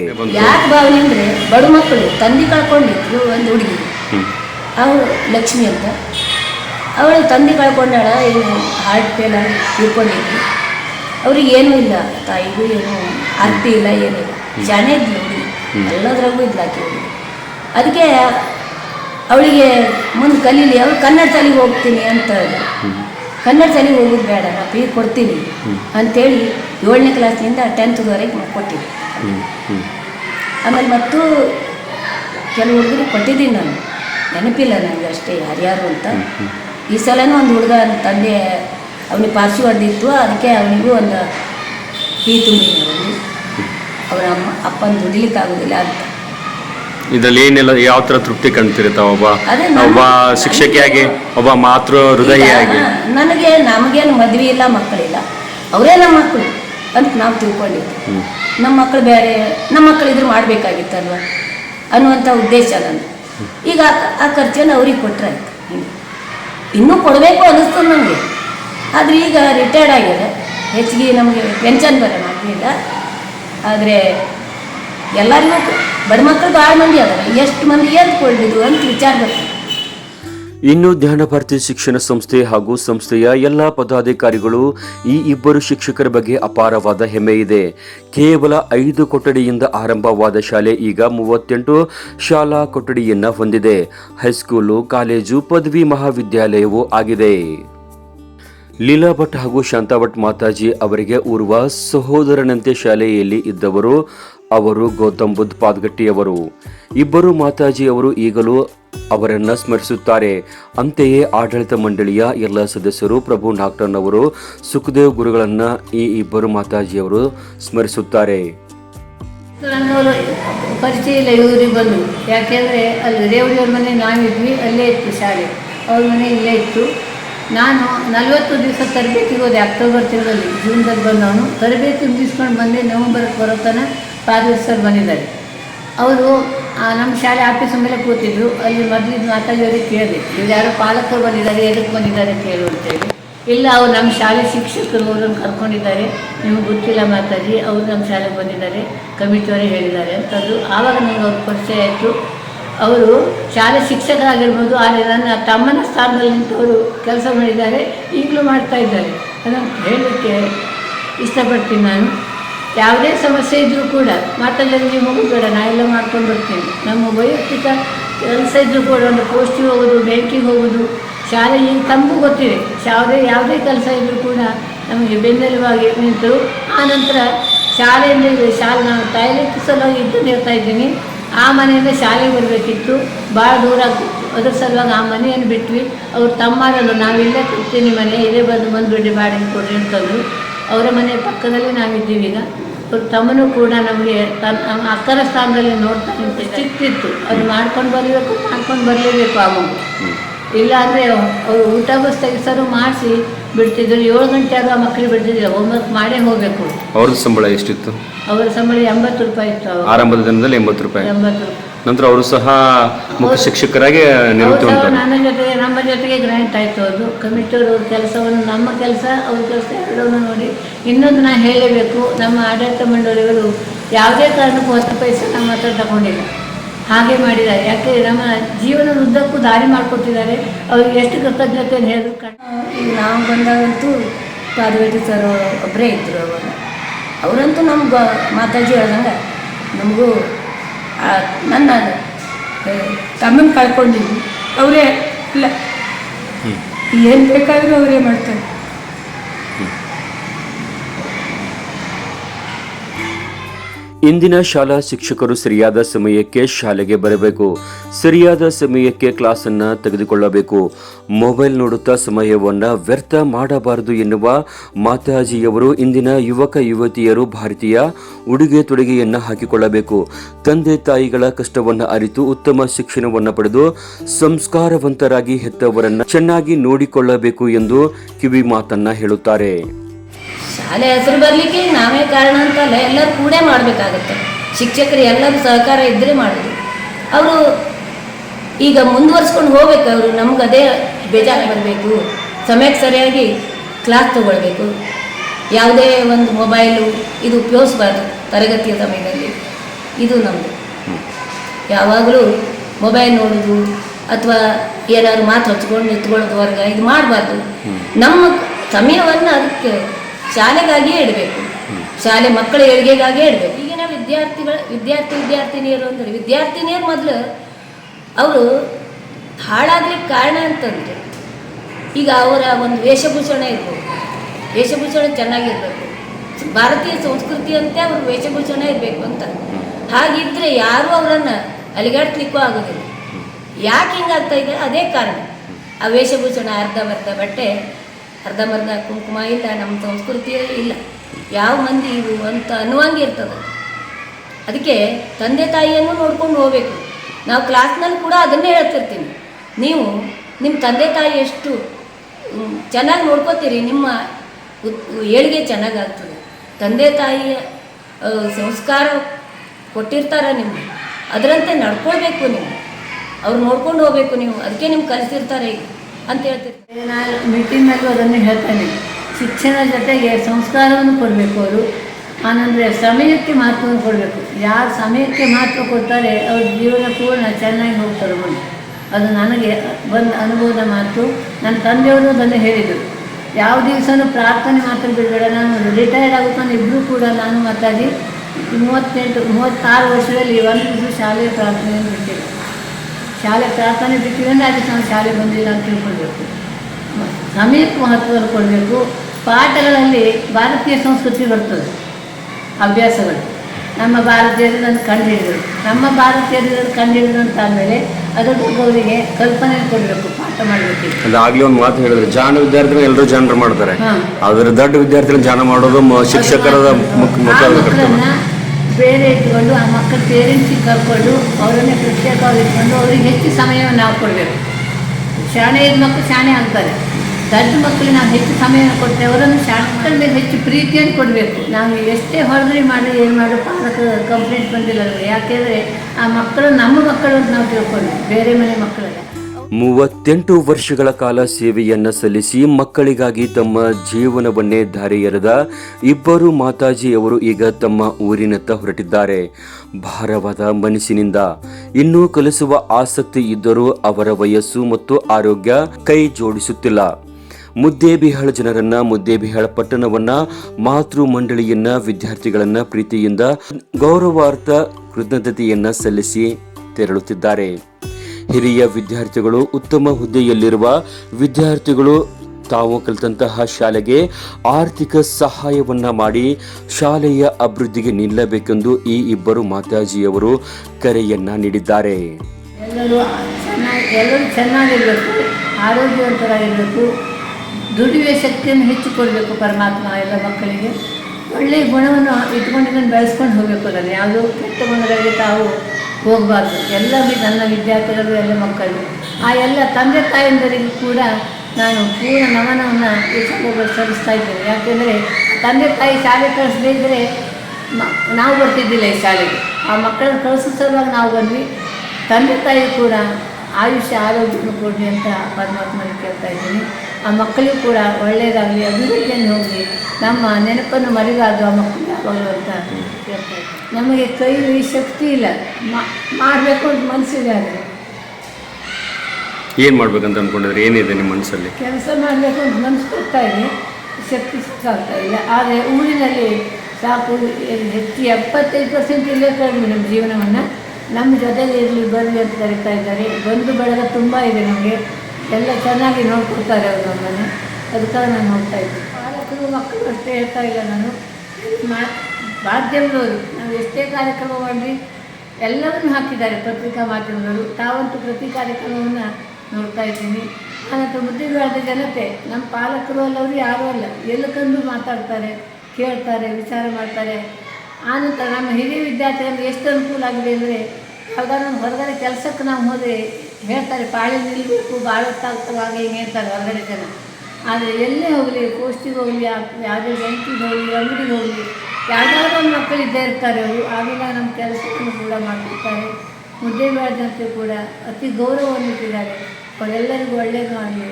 ಬಡ ಮಕ್ಕಳು ತಂದೆ ಕಳ್ಕೊಂಡಿದ್ರು ಒಂದು ಹುಡುಗಿ. ಲಕ್ಷ್ಮಿ ಅಂತ. ಅವಳು ತಂದೆ ಕಳ್ಕೊಂಡಾಳ ಹಾರ್ಟ್ ಫೇಲ್ ತಿಳ್ಕೊಂಡಿದ್ವಿ. ಅವ್ರಿಗೆ ಏನೂ ಇಲ್ಲ, ತಾಯಿಗೂ ಏನು ಅರ್ಥ ಇಲ್ಲ ಏನಿಲ್ಲ ಜನ ಇದ್ಲು ಎಲ್ಲದ್ರಾಗೂ ಇದ್ಲ ಆಕೆ ಅದಕ್ಕೆ ಅವಳಿಗೆ ಮುಂದೆ ಕಲೀಲಿ ಅವಳು ಕನ್ನಡ ಶಾಲೆಗೆ ಹೋಗ್ತೀನಿ ಅಂತ. ಕನ್ನಡ ಶಾಲೆಗೆ ಹೋಗೋದು ಬೇಡ ನಾ ಫೀ ಕೊಡ್ತೀನಿ ಅಂಥೇಳಿ ಏಳನೇ ಕ್ಲಾಸ್ನಿಂದ ಟೆಂತ್ವರೆಗೆ ಕೊಟ್ಟಿದ್ದೆ. ಆಮೇಲೆ ಮತ್ತು ಕೆಲವು ಹುಡುಗರಿಗೆ ಕೊಟ್ಟಿದ್ದೀನಿ ನಾನು. ನೆನಪಿಲ್ಲ ನನಗೆ ಅಷ್ಟೇ ಯಾರ್ಯಾರು ಅಂತ. ಈ ಸಲನೂ ಒಂದು ಹುಡುಗ ತಂದೆ ಅವನಿಗೆ ಪಾರ್ಸಿ ಹೊಡೆದಿತ್ತು ಅದಕ್ಕೆ ಅವನಿಗೂ ಒಂದು ಕೀ ತುಂಬಿ ಅವನ ಅವರ ಅಮ್ಮ ಅಪ್ಪನ ದುಡಿಲಿಕ್ಕಾಗೋದಿಲ್ಲ ಅಂತ. ಇದರಲ್ಲಿ ಏನೆಲ್ಲ ಯಾವ ಥರ ತೃಪ್ತಿ ಕಾಣ್ತಿರುತ್ತೆ ಒಬ್ಬ? ಒಬ್ಬ ಶಿಕ್ಷಕಿಯಾಗಿ ಒಬ್ಬ ಮಾತೃ ಹೃದಯಿಯಾಗಿ? ನನಗೆ ನಮಗೇನು ಮದುವೆ ಇಲ್ಲ ಮಕ್ಕಳಿಲ್ಲ. ಅವರೇ ನಮ್ಮ ಮಕ್ಕಳು ಅಂತ ನಾವು ತಿಳ್ಕೊಂಡಿದ್ವಿ. ನಮ್ಮ ಮಕ್ಕಳು ಬೇರೆ ನಮ್ಮ ಮಕ್ಕಳು ಇದ್ರು ಮಾಡಬೇಕಾಗಿತ್ತಲ್ವ? ಅನ್ನುವಂಥ ಉದ್ದೇಶ ನಾನು ಈಗ ಆ- ಖರ್ಚನ್ನು ಅವ್ರಿಗೆ ಕೊಟ್ಟರೆ ಆಯ್ತು ಇನ್ನೂ ಕೊಡಬೇಕು ಅನ್ನಿಸ್ತು ನನಗೆ ಆದರೆ ಈಗ ರಿಟೈರ್ಡ್ ಆಗಿದೆ. ಹೆಚ್ಚಿಗೆ ನಮಗೆ ಪೆನ್ಷನ್ ಬರ ಮಾಡಲಿಲ್ಲ ಆದರೆ ಎಲ್ಲರಿಗೂ, ಬಡ ಮಕ್ಕಳು ಭಾಳ ಮಂದಿ ಅದಾರೆ. ಎಷ್ಟು ಮಂದಿ ಏನು ಕೊಡ್ಬೋದು ಅಂತ ವಿಚಾರ ಬರ್ತದೆ. ಇನ್ನು ಜ್ಞಾನಭಾರತಿ ಶಿಕ್ಷಣ ಸಂಸ್ಥೆ ಹಾಗೂ ಸಂಸ್ಥೆಯ ಎಲ್ಲ ಪದಾಧಿಕಾರಿಗಳು ಈ ಇಬ್ಬರು ಶಿಕ್ಷಕರ ಬಗ್ಗೆ ಅಪಾರವಾದ ಹೆಮ್ಮೆ ಇದೆ. ಕೇವಲ ಐದು ಕೊಠಡಿಯಿಂದ ಆರಂಭವಾದ ಶಾಲೆ ಈಗ ಮೂವತ್ತೆಂಟು ಶಾಲಾ ಕೊಠಡಿಯನ್ನ ಹೊಂದಿದೆ. ಹೈಸ್ಕೂಲು, ಕಾಲೇಜು, ಪದವಿ ಮಹಾವಿದ್ಯಾಲಯವೂ ಆಗಿದೆ. ಲೀಲಾ ಭಟ್ ಹಾಗೂ ಶಾಂತಾ ಭಟ್ ಮಾತಾಜಿ ಅವರಿಗೆ ಓರ್ವ ಸಹೋದರನಂತೆ ಶಾಲೆಯಲ್ಲಿ ಇದ್ದವರು ಅವರು ಗೌತಮ್ ಬುದ್ಧ ಪಾದ್ಗಟ್ಟಿಯವರು. ಇಬ್ಬರು ಮಾತಾಜಿ ಅವರು ಈಗಲೂ ಅವರನ್ನ ಸ್ಮರಿಸುತ್ತಾರೆ. ಅಂತೆಯೇ ಆಡಳಿತ ಮಂಡಳಿಯ ಎಲ್ಲ ಸದಸ್ಯರು ಪ್ರಭು ನಾಗ್ಟನ್ ಸುಖದೇವ್ ಗುರುಗಳನ್ನ ಈ ಇಬ್ಬರು ಮಾತಾಜಿಯವರು ಸ್ಮರಿಸುತ್ತಾರೆ. ನನ್ನವರು ಪರಿಚಯ ಇಲ್ಲ ಇವರಿಗೆ ಬಂದು. ಯಾಕೆಂದ್ರೆ ಅಲ್ಲಿ ರೇವಡಿಯವ್ರ ಮನೆ ನಾವಿದ್ವಿ ಅಲ್ಲೇ ಇತ್ತು ಶಾಲೆ. ಅವ್ರ ಮನೆ ಇಲ್ಲೇ ಇತ್ತು. ನಾನು ನಲವತ್ತು ದಿವಸ ತರಬೇತಿಗೆ ಹೋದೆ ಅಕ್ಟೋಬರ್ ತಿಂಗಳಲ್ಲಿ. ಜೂನ್ದಲ್ಲಿ ಬಂದವನು. ತರಬೇತಿ ಮುಗಿಸ್ಕೊಂಡು ಬಂದೆ ನವೆಂಬರ್ ಬರೋ ತನಕ ಸರ್ ಬಂದಿದ್ದಾರೆ. ಅವರು ನಮ್ಮ ಶಾಲೆ ಆಫೀಸ್ ಮೇಲೆ ಕೂತಿದ್ರು. ಅಲ್ಲಿ ಮೊದಲಿದ್ದು ಮಾತಾಡಿದವರಿಗೆ ಕೇಳಿದೆ ಇವ್ರು ಯಾರೋ ಪಾಲಕರು ಬಂದಿದ್ದಾರೆ ಎದಕ್ಕೆ ಬಂದಿದ್ದಾರೆ ಕೇಳು ಅಂತೇಳಿ ಇಲ್ಲ, ಅವ್ರು ನಮ್ಮ ಶಾಲೆ ಶಿಕ್ಷಕರು, ಅವ್ರನ್ನ ಕರ್ಕೊಂಡಿದ್ದಾರೆ. ನಿಮ್ಗೆ ಗೊತ್ತಿಲ್ಲ ಮಾತಾಜಿ, ಅವರು ನಮ್ಮ ಶಾಲೆಗೆ ಬಂದಿದ್ದಾರೆ ಕಮಿಟಿಯವರೇ ಹೇಳಿದ್ದಾರೆ ಅಂತಂದು. ಆವಾಗ ನನಗೆ ಅವ್ರ ಪರಿಚಯ ಆಯಿತು. ಅವರು ಶಾಲೆ ಶಿಕ್ಷಕರಾಗಿರ್ಬೋದು, ಆದರೆ ನನ್ನ ತಮ್ಮನ ಸ್ಥಾನದಲ್ಲಿ ನಿಂತವರು ಕೆಲಸ ಮಾಡಿದ್ದಾರೆ, ಈಗಲೂ ಮಾಡ್ತಾ ಇದ್ದಾರೆ. ಅದನ್ನು ಹೇಳಲಿಕ್ಕೆ ಇಷ್ಟಪಡ್ತೀನಿ ನಾನು. ಯಾವುದೇ ಸಮಸ್ಯೆ ಇದ್ದರೂ ಕೂಡ ಮಾತಾಡೋದು ನೀವು ಹೋಗಬೇಡ ಎಲ್ಲ ಮಾಡ್ಕೊಂಡು ಬರ್ತೇನೆ. ನಮ್ಮ ವೈಯಕ್ತಿಕ ಕೆಲಸ ಇದ್ದರೂ ಕೂಡ ಒಂದು ಪೋಸ್ಟಿಗೆ ಹೋಗೋದು ಬ್ಯಾಂಕಿಗೆ ಹೋಗೋದು, ಶಾಲೆ ಈಗ ತಮಗೂ ಗೊತ್ತಿದೆ. ಯಾವುದೇ ಯಾವುದೇ ಕೆಲಸ ಇದ್ದರೂ ಕೂಡ ನಮಗೆ ಬೆನ್ನೆಲುವಾಗಿ ನಿಂತರು ಆನಂತರ ಶಾಲೆಯಿಂದ ಇದು ಶಾಲೆ, ನಾನು ಟಾಯ್ಲೆಟ್ ಸಲುವಾಗಿ ಇದ್ದು ಹೇಳ್ತಾ ಇದ್ದೀನಿ. ಆ ಮನೆಯಿಂದ ಶಾಲೆಗೆ ಬರಬೇಕಿತ್ತು. ಭಾಳ ದೂರ ಅದ್ರ ಸಲುವಾಗಿ ಆ ಮನೆಯನ್ನು ಬಿಟ್ವಿ. ಅವ್ರು ತಮ್ಮರಲ್ಲ ನಾವಿಲ್ಲೇ ಕೊಡ್ತೀನಿ ಮನೆ. ಇಲ್ಲೇ ಬಂದು ಬಂದುಬಿಡಿ ಬಾಡಿಗೆ ಕೊಡಿ ಅಂತಂದರು. ಅವರ ಮನೆ ಪಕ್ಕದಲ್ಲಿ ನಾವಿದ್ದೀವಿ ಈಗ. ಅವ್ರ ತಮ್ಮನೂ ಕೂಡ ನಮಗೆ ತನ್ನ ಅಕ್ಕನ ಸ್ಥಾನದಲ್ಲಿ ನೋಡ್ತಾ ಸಿಕ್ತಿತ್ತು ಅದು ಮಾಡ್ಕೊಂಡು ಬರಬೇಕು ಮಾಡ್ಕೊಂಡು ಬರಲೇಬೇಕು ಆ ಮಗು ಇಲ್ಲ ಅಂದರೆ ಅವರು ಊಟ ಬಸ್ ತೆಗೆಸರು ಮಾಡಿಸಿ ಬಿಡ್ತಿದ್ರು. ಏಳು ಗಂಟೆ ಆಗ ಮಕ್ಕಳಿಗೆ ಬಿಡ್ತಿದ್ದಿಲ್ಲ. ಹೋಮ್ವರ್ಕ್ ಮಾಡೇ ಹೋಗಬೇಕು. ಅವ್ರದ್ದು ಸಂಬಳ ಎಷ್ಟಿತ್ತು? ಅವರ ಸಂಬಳ ಎಂಬತ್ತು ರೂಪಾಯಿ ಇತ್ತು. ಆರಂಭದ ದಿನದಲ್ಲಿ ಎಂಬತ್ತು ರೂಪಾಯಿ. ಎಂಬತ್ತು ರೂಪಾಯಿ. ನಂತರ ಅವರು ಸಹ ಮುಖ್ಯ ಶಿಕ್ಷಕರಾಗಿ ನಿವೃತ್ತಿ ಅವ್ರು ನನ್ನ ಜೊತೆಗೆ ನಮ್ಮ ಜೊತೆಗೆ ಗ್ರ್ಯಾಂಟ್ ಆಯಿತು ಅದು. ಕಮಿಟಿಯವರು ಅವ್ರ ಕೆಲಸವನ್ನು ನಮ್ಮ ಕೆಲಸ ಅವ್ರ ಕೆಲಸ ಎರಡನ್ನು ನೋಡಿ. ಇನ್ನೊಂದು ನಾನು ಹೇಳಬೇಕು ನಮ್ಮ ಆಡಳಿತ ಮಂಡಳಿಯವರು ಯಾವುದೇ ಕಾರಣಕ್ಕೂ ಹತ್ತು ಪೈಸೆ ನಮ್ಮ ಹತ್ರ ತಗೊಂಡಿಲ್ಲ. ಹಾಗೆ ಮಾಡಿದ್ದಾರೆ. ಯಾಕೆ ನಮ್ಮ ಜೀವನದ ಉದ್ದಕ್ಕೂ ದಾರಿ ಮಾಡಿಕೊಟ್ಟಿದ್ದಾರೆ. ಅವ್ರಿಗೆ ಎಷ್ಟು ಕೃತಜ್ಞತೆ ಹೇಳಿದ್ರು ಕಣ್ ಈಗ ನಾವು ಬಂದಾಗಂತೂ ಪಾದವೇಟಿ ಸರ್ ಒಬ್ಬರೇ ಇದ್ದರು ಅವಾಗ. ಅವರಂತೂ ನಮ್ಗೆ ಮಾತಾಜಿ ಹೇಳ್ದಂಗೆ. ನಮಗೂ ನನ್ನ ತಮ್ಮನ್ನು ಕಳ್ಕೊಂಡಿದ್ವಿ. ಅವರೇ ಇಲ್ಲ. ಏನು ಬೇಕಾದರೂ ಅವರೇ ಮಾಡ್ತಾರೆ. ಇಂದಿನ ಶಾಲಾ ಶಿಕ್ಷಕರು ಸರಿಯಾದ ಸಮಯಕ್ಕೆ ಶಾಲೆಗೆ ಬರಬೇಕು. ಸರಿಯಾದ ಸಮಯಕ್ಕೆ ಕ್ಲಾಸ್ ಅನ್ನ ತೆಗೆದುಕೊಳ್ಳಬೇಕು. ಮೊಬೈಲ್ ನೋಡುತ್ತಾ ಸಮಯವನ್ನು ವ್ಯರ್ಥ ಮಾಡಬಾರದು ಎನ್ನುವ ಮಾತಾಜಿಯವರು ಇಂದಿನ ಯುವಕ ಯುವತಿಯರು ಭಾರತೀಯ ಉಡುಗೆ ತೊಡುಗೆಯನ್ನು ಹಾಕಿಕೊಳ್ಳಬೇಕು. ತಂದೆ ತಾಯಿಗಳ ಕಷ್ಟವನ್ನು ಅರಿತು ಉತ್ತಮ ಶಿಕ್ಷಣವನ್ನು ಪಡೆದು ಸಂಸ್ಕಾರವಂತರಾಗಿ ಹೆತ್ತವರನ್ನು ಚೆನ್ನಾಗಿ ನೋಡಿಕೊಳ್ಳಬೇಕು ಎಂದು ಕಿವಿ ಮಾತನ್ನ ಹೇಳುತ್ತಾರೆ. ಶಾಲೆ ಹೆಸರು ಬರಲಿಕ್ಕೆ ನಾವೇ ಕಾರಣ ಅಂತಲ್ಲ ಎಲ್ಲರೂ ಕೂಡ ಮಾಡಬೇಕಾಗತ್ತೆ. ಶಿಕ್ಷಕರು ಎಲ್ಲರೂ ಸಹಕಾರ ಇದ್ದರೆ ಮಾಡೋದು. ಅವರು ಈಗ ಮುಂದುವರ್ಸ್ಕೊಂಡು ಹೋಗ್ಬೇಕು ಅವರು ನಮ್ಗೆ ಅದೇ ಬೇಜಾರು ಬರಬೇಕು ಸಮಯಕ್ಕೆ ಸರಿಯಾಗಿ ಕ್ಲಾಸ್ ತಗೊಳ್ಬೇಕು. ಯಾವುದೇ ಒಂದು ಮೊಬೈಲು ಇದು ಉಪಯೋಗಿಸ್ಬಾರ್ದು ತರಗತಿಯ ಸಮಯದಲ್ಲಿ. ಇದು ನಮ್ಮದು ಯಾವಾಗಲೂ ಮೊಬೈಲ್ ನೋಡೋದು ಅಥವಾ ಏನಾದ್ರು ಮಾತು ಹಚ್ಕೊಂಡು ನಿಂತ್ಕೊಳ್ಳೋದು ಹೊರಗೆ ಇದು ಮಾಡಬಾರ್ದು. ನಮ್ಮ ಸಮಯವನ್ನು ಅದಕ್ಕೆ ಶಾಲೆಗಾಗಿಯೇ ಇಡಬೇಕು. ಶಾಲೆ ಮಕ್ಕಳ ಏಳಿಗೆಗಾಗಿಯೇ ಇಡಬೇಕು. ಈಗಿನ ವಿದ್ಯಾರ್ಥಿಗಳ ವಿದ್ಯಾರ್ಥಿ ವಿದ್ಯಾರ್ಥಿನಿಯರು ಅಂದರೆ ವಿದ್ಯಾರ್ಥಿನಿಯರು ಮೊದಲು ಅವರು ಹಾಳಾಗ್ಲಿಕ್ಕೆ ಕಾರಣ ಅಂತಂದರೆ ಈಗ ಅವರ ಒಂದು ವೇಷಭೂಷಣ ಇರ್ಬೋದು. ವೇಷಭೂಷಣ ಚೆನ್ನಾಗಿರ್ಬೇಕು. ಭಾರತೀಯ ಸಂಸ್ಕೃತಿಯಂತೆ ಅವ್ರ ವೇಷಭೂಷಣ ಇರಬೇಕು ಅಂತ. ಹಾಗಿದ್ರೆ ಯಾರೂ ಅವರನ್ನು ಅಲಿಗಾಡ್ಲಿಕ್ಕೂ ಆಗೋದಿಲ್ಲ. ಯಾಕೆ ಹಿಂಗಾಗ್ತಾ ಇದೆ? ಅದೇ ಕಾರಣ. ಆ ವೇಷಭೂಷಣ ಅರ್ಧಂಬರ್ಧ ಬಟ್ಟೆ ಅರ್ಧಂಬರ್ಧ ಕುಂಕುಮ ಇಲ್ಲ ನಮ್ಮ ಸಂಸ್ಕೃತಿಯೇ ಇಲ್ಲ. ಯಾವ ಮಂದಿ ಇವು ಅಂತ ಅನ್ನುವಂಗೆ ಇರ್ತದೆ. ಅದಕ್ಕೆ ತಂದೆ ತಾಯಿಯನ್ನು ನೋಡ್ಕೊಂಡು ಹೋಗ್ಬೇಕು. ನಾವು ಕ್ಲಾಸ್ನಲ್ಲಿ ಕೂಡ ಅದನ್ನೇ ಹೇಳ್ತಿರ್ತೀನಿ. ನೀವು ನಿಮ್ಮ ತಂದೆ ತಾಯಿ ಎಷ್ಟು ಚೆನ್ನಾಗಿ ನೋಡ್ಕೋತೀರಿ, ನಿಮ್ಮ ಏಳಿಗೆ ಚೆನ್ನಾಗಾಗ್ತದೆ. ತಂದೆ ತಾಯಿಯ ಸಂಸ್ಕಾರ ಕೊಟ್ಟಿರ್ತಾರೆ ನಿಮ್ಗೆ. ಅದರಂತೆ ನಡ್ಕೊಳ್ಬೇಕು ನೀವು. ಅವ್ರು ನೋಡ್ಕೊಂಡು ಹೋಗ್ಬೇಕು ನೀವು. ಅದಕ್ಕೆ ನಿಮ್ಗೆ ಕಲಿಸಿರ್ತಾರೆ ಈಗ. ಅಂತ ಹೇಳ್ತಿರ್ತಾರೆ ನಾನು ಮೀಟಿಂಗ್ನಲ್ಲೂ ಅದನ್ನು ಹೇಳ್ತೇನೆ. ಶಿಕ್ಷಣ ಜೊತೆಗೆ ಸಂಸ್ಕಾರವನ್ನು ಕೊಡಬೇಕು ಅವರು. ಆನಂದರೆ ಸಮಯಕ್ಕೆ ಮಹತ್ವವನ್ನು ಕೊಡಬೇಕು. ಯಾರು ಸಮಯಕ್ಕೆ ಮಹತ್ವ ಕೊಡ್ತಾರೆ, ಅವ್ರ ಜೀವನ ಪೂರ್ಣ ಚೆನ್ನಾಗಿ ಹೋಗ್ತಾರೆ ಮುಂದೆ ಅದು ನನಗೆ ಬಂದ ಅನುಭವದ ಮಾತು. ನನ್ನ ತಂದೆಯವರು ಅದನ್ನು ಹೇಳಿದರು. ಯಾವ ದಿವಸನೂ ಪ್ರಾರ್ಥನೆ ಮಾತ್ರ ಬಿಡಬೇಡ. ನಾನು ರಿಟೈರ್ಡ್ ಆಗುತ್ತಾನೆ ಇಬ್ಬರೂ ಕೂಡ ನಾನು ಮಾತಾಡಿ, ಮೂವತ್ತೆಂಟು, ಮೂವತ್ತಾರು ವರ್ಷದಲ್ಲಿ ಒಂದು ದಿವಸ ಶಾಲೆಯ ಪ್ರಾರ್ಥನೆಯನ್ನು ಬಿಟ್ಟಿಲ್ಲ ಶಾಲೆ ಪ್ರಾರ್ಥನೆ ಬಿಟ್ಟಿವೆ ಅಂದರೆ ಅದಕ್ಕೆ ನಾನು ಶಾಲೆ ಬಂದಿಲ್ಲ ಅಂತ ತಿಳ್ಕೊಳ್ಬೇಕು. ಸಮಯಕ್ಕೆ ಮಹತ್ವವನ್ನು ಕೊಡಬೇಕು. ಪಾಠಗಳಲ್ಲಿ ಭಾರತೀಯ ಸಂಸ್ಕೃತಿ ಬರ್ತದೆ. ಅಭ್ಯಾಸಗಳು. ನಮ್ಮ ಭಾರತೀಯರು ಕಂಡು ಹಿಡಿದರು. ನಮ್ಮ ಭಾರತೀಯರು ಇದನ್ನು ಕಂಡುಹಿಡಿದ್ರು ಅಂತ ಆದಮೇಲೆ ಅದರ ಅವರಿಗೆ ಕಲ್ಪನೆ ಕೊಡಬೇಕು ಪಾಠ ಮಾಡಬೇಕು ಅದಾಗ್ಲೇ ಒಂದು ಮಾತು ಹೇಳಿದ್ರೆ. ಜಾಣ ವಿದ್ಯಾರ್ಥಿಗಳು ಎಲ್ಲರೂ ಜಾಣರು ಮಾಡ್ತಾರೆ. ಅದರ ಆದ್ರೆ ದೊಡ್ಡ ವಿದ್ಯಾರ್ಥಿಗಳು ಜಾಣ ಮಾಡೋದು ಶಿಕ್ಷಕರ ಮುಖ್ಯ ಬೇರೆ ಇಟ್ಕೊಂಡು ಆ ಮಕ್ಕಳ ಪೇರೆಂಟ್ಸಿಗೆ ಕರ್ಕೊಂಡು ಅವರನ್ನೇ ಪ್ರತ್ಯೇಕವಾಗಿ ಇಟ್ಕೊಂಡು ಅವ್ರಿಗೆ ಹೆಚ್ಚು ಸಮಯವನ್ನು ನಾವು ಕೊಡಬೇಕು. ಶಾಣೆ ಇದ್ದ ಮಕ್ಕಳು ಶಾಣೆ ಆಗ್ತಾರೆ ದೊಡ್ಡ ಮಕ್ಕಳಿಗೆ ನಾವು ಹೆಚ್ಚು ಸಮಯವನ್ನು ಕೊಡ್ತೇವೆ. ಅವರನ್ನು ಶಾಣೆ ಮೇಲೆ ಹೆಚ್ಚು ಪ್ರೀತಿಯನ್ನು ಕೊಡಬೇಕು. ನಾವು ಎಷ್ಟೇ ಹೊರಗಡೆ ಮಾಡಿ ಏನು ಮಾಡೋ ಪಾಲಕ ಕಂಪ್ಲೇಂಟ್ ಬಂದಿಲ್ಲ ಯಾಕೆಂದರೆ ಆ ಮಕ್ಕಳು ನಮ್ಮ ಮಕ್ಕಳು ಅಂತ ನಾವು ತಿಳ್ಕೊಂಡು ಬೇರೆ ಮನೆ ಮಕ್ಕಳಲ್ಲ. ಮೂವತ್ತೆಂಟು ವರ್ಷಗಳ ಕಾಲ ಸೇವೆಯನ್ನ ಸಲ್ಲಿಸಿ ಮಕ್ಕಳಿಗಾಗಿ ತಮ್ಮ ಜೀವನವನ್ನೇ ದಾರಿ ಎರೆದ ಇಬ್ಬರು ಮಾತಾಜಿಯವರು ಈಗ ತಮ್ಮ ಊರಿನತ್ತ ಹೊರಟಿದ್ದಾರೆ. ಭಾರವಾದ ಮನಸ್ಸಿನಿಂದ ಇನ್ನೂ ಕಲಿಸುವ ಆಸಕ್ತಿ ಇದ್ದರೂ ಅವರ ವಯಸ್ಸು ಮತ್ತು ಆರೋಗ್ಯ ಕೈ ಜೋಡಿಸುತ್ತಿಲ್ಲ. ಮುದ್ದೇಬಿಹಾಳ ಜನರನ್ನ ಮುದ್ದೇಬಿಹಾಳ ಪಟ್ಟಣವನ್ನ ಮಾತೃ ಮಂಡಳಿಯನ್ನ ವಿದ್ಯಾರ್ಥಿಗಳನ್ನ ಪ್ರೀತಿಯಿಂದ ಗೌರವಾರ್ಥ ಕೃತಜ್ಞತೆಯನ್ನ ಸಲ್ಲಿಸಿ ತೆರಳುತ್ತಿದ್ದಾರೆ. ಹಿರಿಯ ವಿದ್ಯಾರ್ಥಿಗಳು ಉತ್ತಮ ಹುದ್ದೆಯಲ್ಲಿರುವ ವಿದ್ಯಾರ್ಥಿಗಳು ತಾವು ಕಲಿತಂತಹ ಶಾಲೆಗೆ ಆರ್ಥಿಕ ಸಹಾಯವನ್ನು ಮಾಡಿ ಶಾಲೆಯ ಅಭಿವೃದ್ಧಿಗೆ ನಿಲ್ಲಬೇಕೆಂದು ಈ ಇಬ್ಬರು ಮಾತಾಜಿಯವರು ಕರೆಯನ್ನ ನೀಡಿದ್ದಾರೆ. ಎಲ್ಲರೂ ಚೆನ್ನಾಗಿ, ಎಲ್ಲರೂ ಚೆನ್ನಾಗಿರಬೇಕು, ಆರೋಗ್ಯವಂತರಾಗಿರಬೇಕು, ದುಡಿಯುವ ಶಕ್ತಿಯನ್ನು ಹೆಚ್ಚು ಕೊಡಬೇಕು ಪರಮಾತ್ಮ ಎಲ್ಲ ಮಕ್ಕಳಿಗೆ. ಒಳ್ಳೆಯ ಗುಣವನ್ನು ಇಟ್ಕೊಂಡು ಬೆಳೆಸ್ಕೊಂಡು ಹೋಗಬೇಕು ಅದನ್ನು. ಯಾವುದೋ ಕೆಟ್ಟ ಗುಣಗಳಿಗೆ ತಾವು ಹೋಗಬಾರ್ದು. ಎಲ್ಲ ನನ್ನ ವಿದ್ಯಾರ್ಥಿಗಳು, ಎಲ್ಲ ಮಕ್ಕಳು. ಆ ಎಲ್ಲ ತಂದೆ ತಾಯಂದರಿಗೂ ಕೂಡ ನಾನು ಪೂರ್ಣ ನಮನವನ್ನು ಈ ಸಂದರ್ಭದಲ್ಲಿ ಸಲ್ಲಿಸ್ತಾ ಇದ್ದೇನೆ. ಯಾಕೆಂದರೆ ತಂದೆ ತಾಯಿ ಶಾಲೆ ಕಳಿಸದೇ ಇದ್ದರೆ ನಾವು ಬರ್ತಿದ್ದಿಲ್ಲ ಈ ಶಾಲೆಗೆ. ಆ ಮಕ್ಕಳನ್ನು ಕಳಿಸೋ ನಾವು ಬಂದ್ವಿ. ತಂದೆ ತಾಯಿ ಕೂಡ ಆಯುಷ್ಯ ಆರೋಗ್ಯವನ್ನು ಕೊಡಲಿ ಅಂತ ಪರಮಾತ್ಮನ ಕೇಳ್ತಾ ಇದ್ದೀನಿ. ಆ ಮಕ್ಕಳಿಗೂ ಕೂಡ ಒಳ್ಳೆಯದಾಗಲಿ ಅಭಿವೃದ್ಧಿಯನ್ನು ಹೋಗಲಿ ನಮ್ಮ ನೆನಪನ್ನು ಮರಿಬಾರ್ದು ಆ ಮಕ್ಕಳು ಯಾವಾಗಲೂ ಅಂತ ನಮಗೆ ಕೈಲಿ ಶಕ್ತಿ ಇಲ್ಲ. ಮಾಡಬೇಕು ಅಂತ ಮನಸ್ಸಿದೆ ಆದರೆ. ಏನು ಮಾಡಬೇಕಂತ ಅಂದ್ಕೊಂಡಿದ್ರೆ ಏನಿದೆ ನಿಮ್ಮ ಮನಸ್ಸಲ್ಲಿ ಕೆಲಸ ಮಾಡಬೇಕು ಅಂತ ಮನಸ್ಸು ಕೊಡ್ತಾ ಇದೆ. ಶಕ್ತಿ ಸಿಕ್ಕಾಗ್ತಾ ಇಲ್ಲ. ಆದರೆ ಊರಿನಲ್ಲಿ ಸಾಕು ಹೆಚ್ಚು ಎಪ್ಪತ್ತೈದು ಪರ್ಸೆಂಟ್ ಇಲ್ಲೇ ಕಡಿಮೆ ನಮ್ಮ ಜೀವನವನ್ನು. ನಮ್ಮ ಜೊತೆಗೆ ಇರಲಿ ಬರಲಿ ಅಂತ ಕರಿತಾ ಇದ್ದಾರೆ. ಬಂಧು ಬಳಗ ತುಂಬ ಇದೆ ನಮಗೆ. ಎಲ್ಲ ಚೆನ್ನಾಗಿ ನೋಡ್ಕೊಡ್ತಾರೆ ಅವರು ನಮ್ಮನ್ನು. ಅದಕ್ಕಾಗಿ ನಾನು ನೋಡ್ತಾ ಇದ್ದೀನಿ ಪಾಲಕರು ಮಕ್ಕಳು ಅಷ್ಟೇ ಹೇಳ್ತಾ ಇಲ್ಲ ನಾನು. ಮಾ, ಮಾಧ್ಯಮದವರು, ನಾವು ಎಷ್ಟೇ ಕಾರ್ಯಕ್ರಮ ಮಾಡಿ ಎಲ್ಲವನ್ನು ಹಾಕಿದ್ದಾರೆ ಪತ್ರಿಕಾ ಮಾಧ್ಯಮದವರು. ತಾವಂತೂ ಪ್ರತಿ ಕಾರ್ಯಕ್ರಮವನ್ನು ನೋಡ್ತಾ ಇದ್ದೀನಿ. ಆನಂತರ ಮುದ್ದಿಗಾದ ಜನತೆ, ನಮ್ಮ ಪಾಲಕರು ಅಲ್ಲವರು ಯಾರೂ ಅಲ್ಲ. ಎಲ್ಲಕ್ಕಂದು ಮಾತಾಡ್ತಾರೆ, ಕೇಳ್ತಾರೆ, ವಿಚಾರ ಮಾಡ್ತಾರೆ. ಆನಂತರ ನಮ್ಮ ಹಿರಿಯ ವಿದ್ಯಾರ್ಥಿಗಳಿಗೆ ಎಷ್ಟು ಅನುಕೂಲ ಆಗಿದೆ ಅಂದರೆ, ಯಾವ್ದಾದ್ರು ಹೊರಗಡೆ ಕೆಲಸಕ್ಕೆ ನಾವು ಹೋದರೆ ಹೇಳ್ತಾರೆ, ಪಾಳಿ ನಿಲ್ಲಬೇಕು ಭಾಳ ಹೊತ್ತಾಗ್ತವಾಗ ಹಾಗೆ ಹೇಳ್ತಾರೆ ಹೊರಗಡೆ ಜನ. ಆದರೆ ಎಲ್ಲೇ ಹೋಗಲಿ, ಪೋಸ್ಟಿಗೆ ಹೋಗಲಿ ಯಾವುದೇ ಬ್ಯಾಂಕಿಗೆ ಹೋಗಲಿ, ಅಂಗಡಿಗೆ ಹೋಗಲಿ, ಯಾವ್ದಾದ್ರು ಒಂದು ಮಕ್ಕಳು ಇದ್ದೇ ಇರ್ತಾರೆ. ಅವರು ಆಗಿಲ್ಲ, ನಮ್ಮ ಕೆಲಸವನ್ನು ಕೂಡ ಮಾಡ್ತಿರ್ತಾರೆ ಮುದ್ದೆ ಮಾಡಿದಂತೆ ಕೂಡ ಅತಿ ಗೌರವವನ್ನು ಇಟ್ಟಿದ್ದಾರೆ. ಅವರೆಲ್ಲರಿಗೂ ಒಳ್ಳೆಯದು ಆಗಲಿ.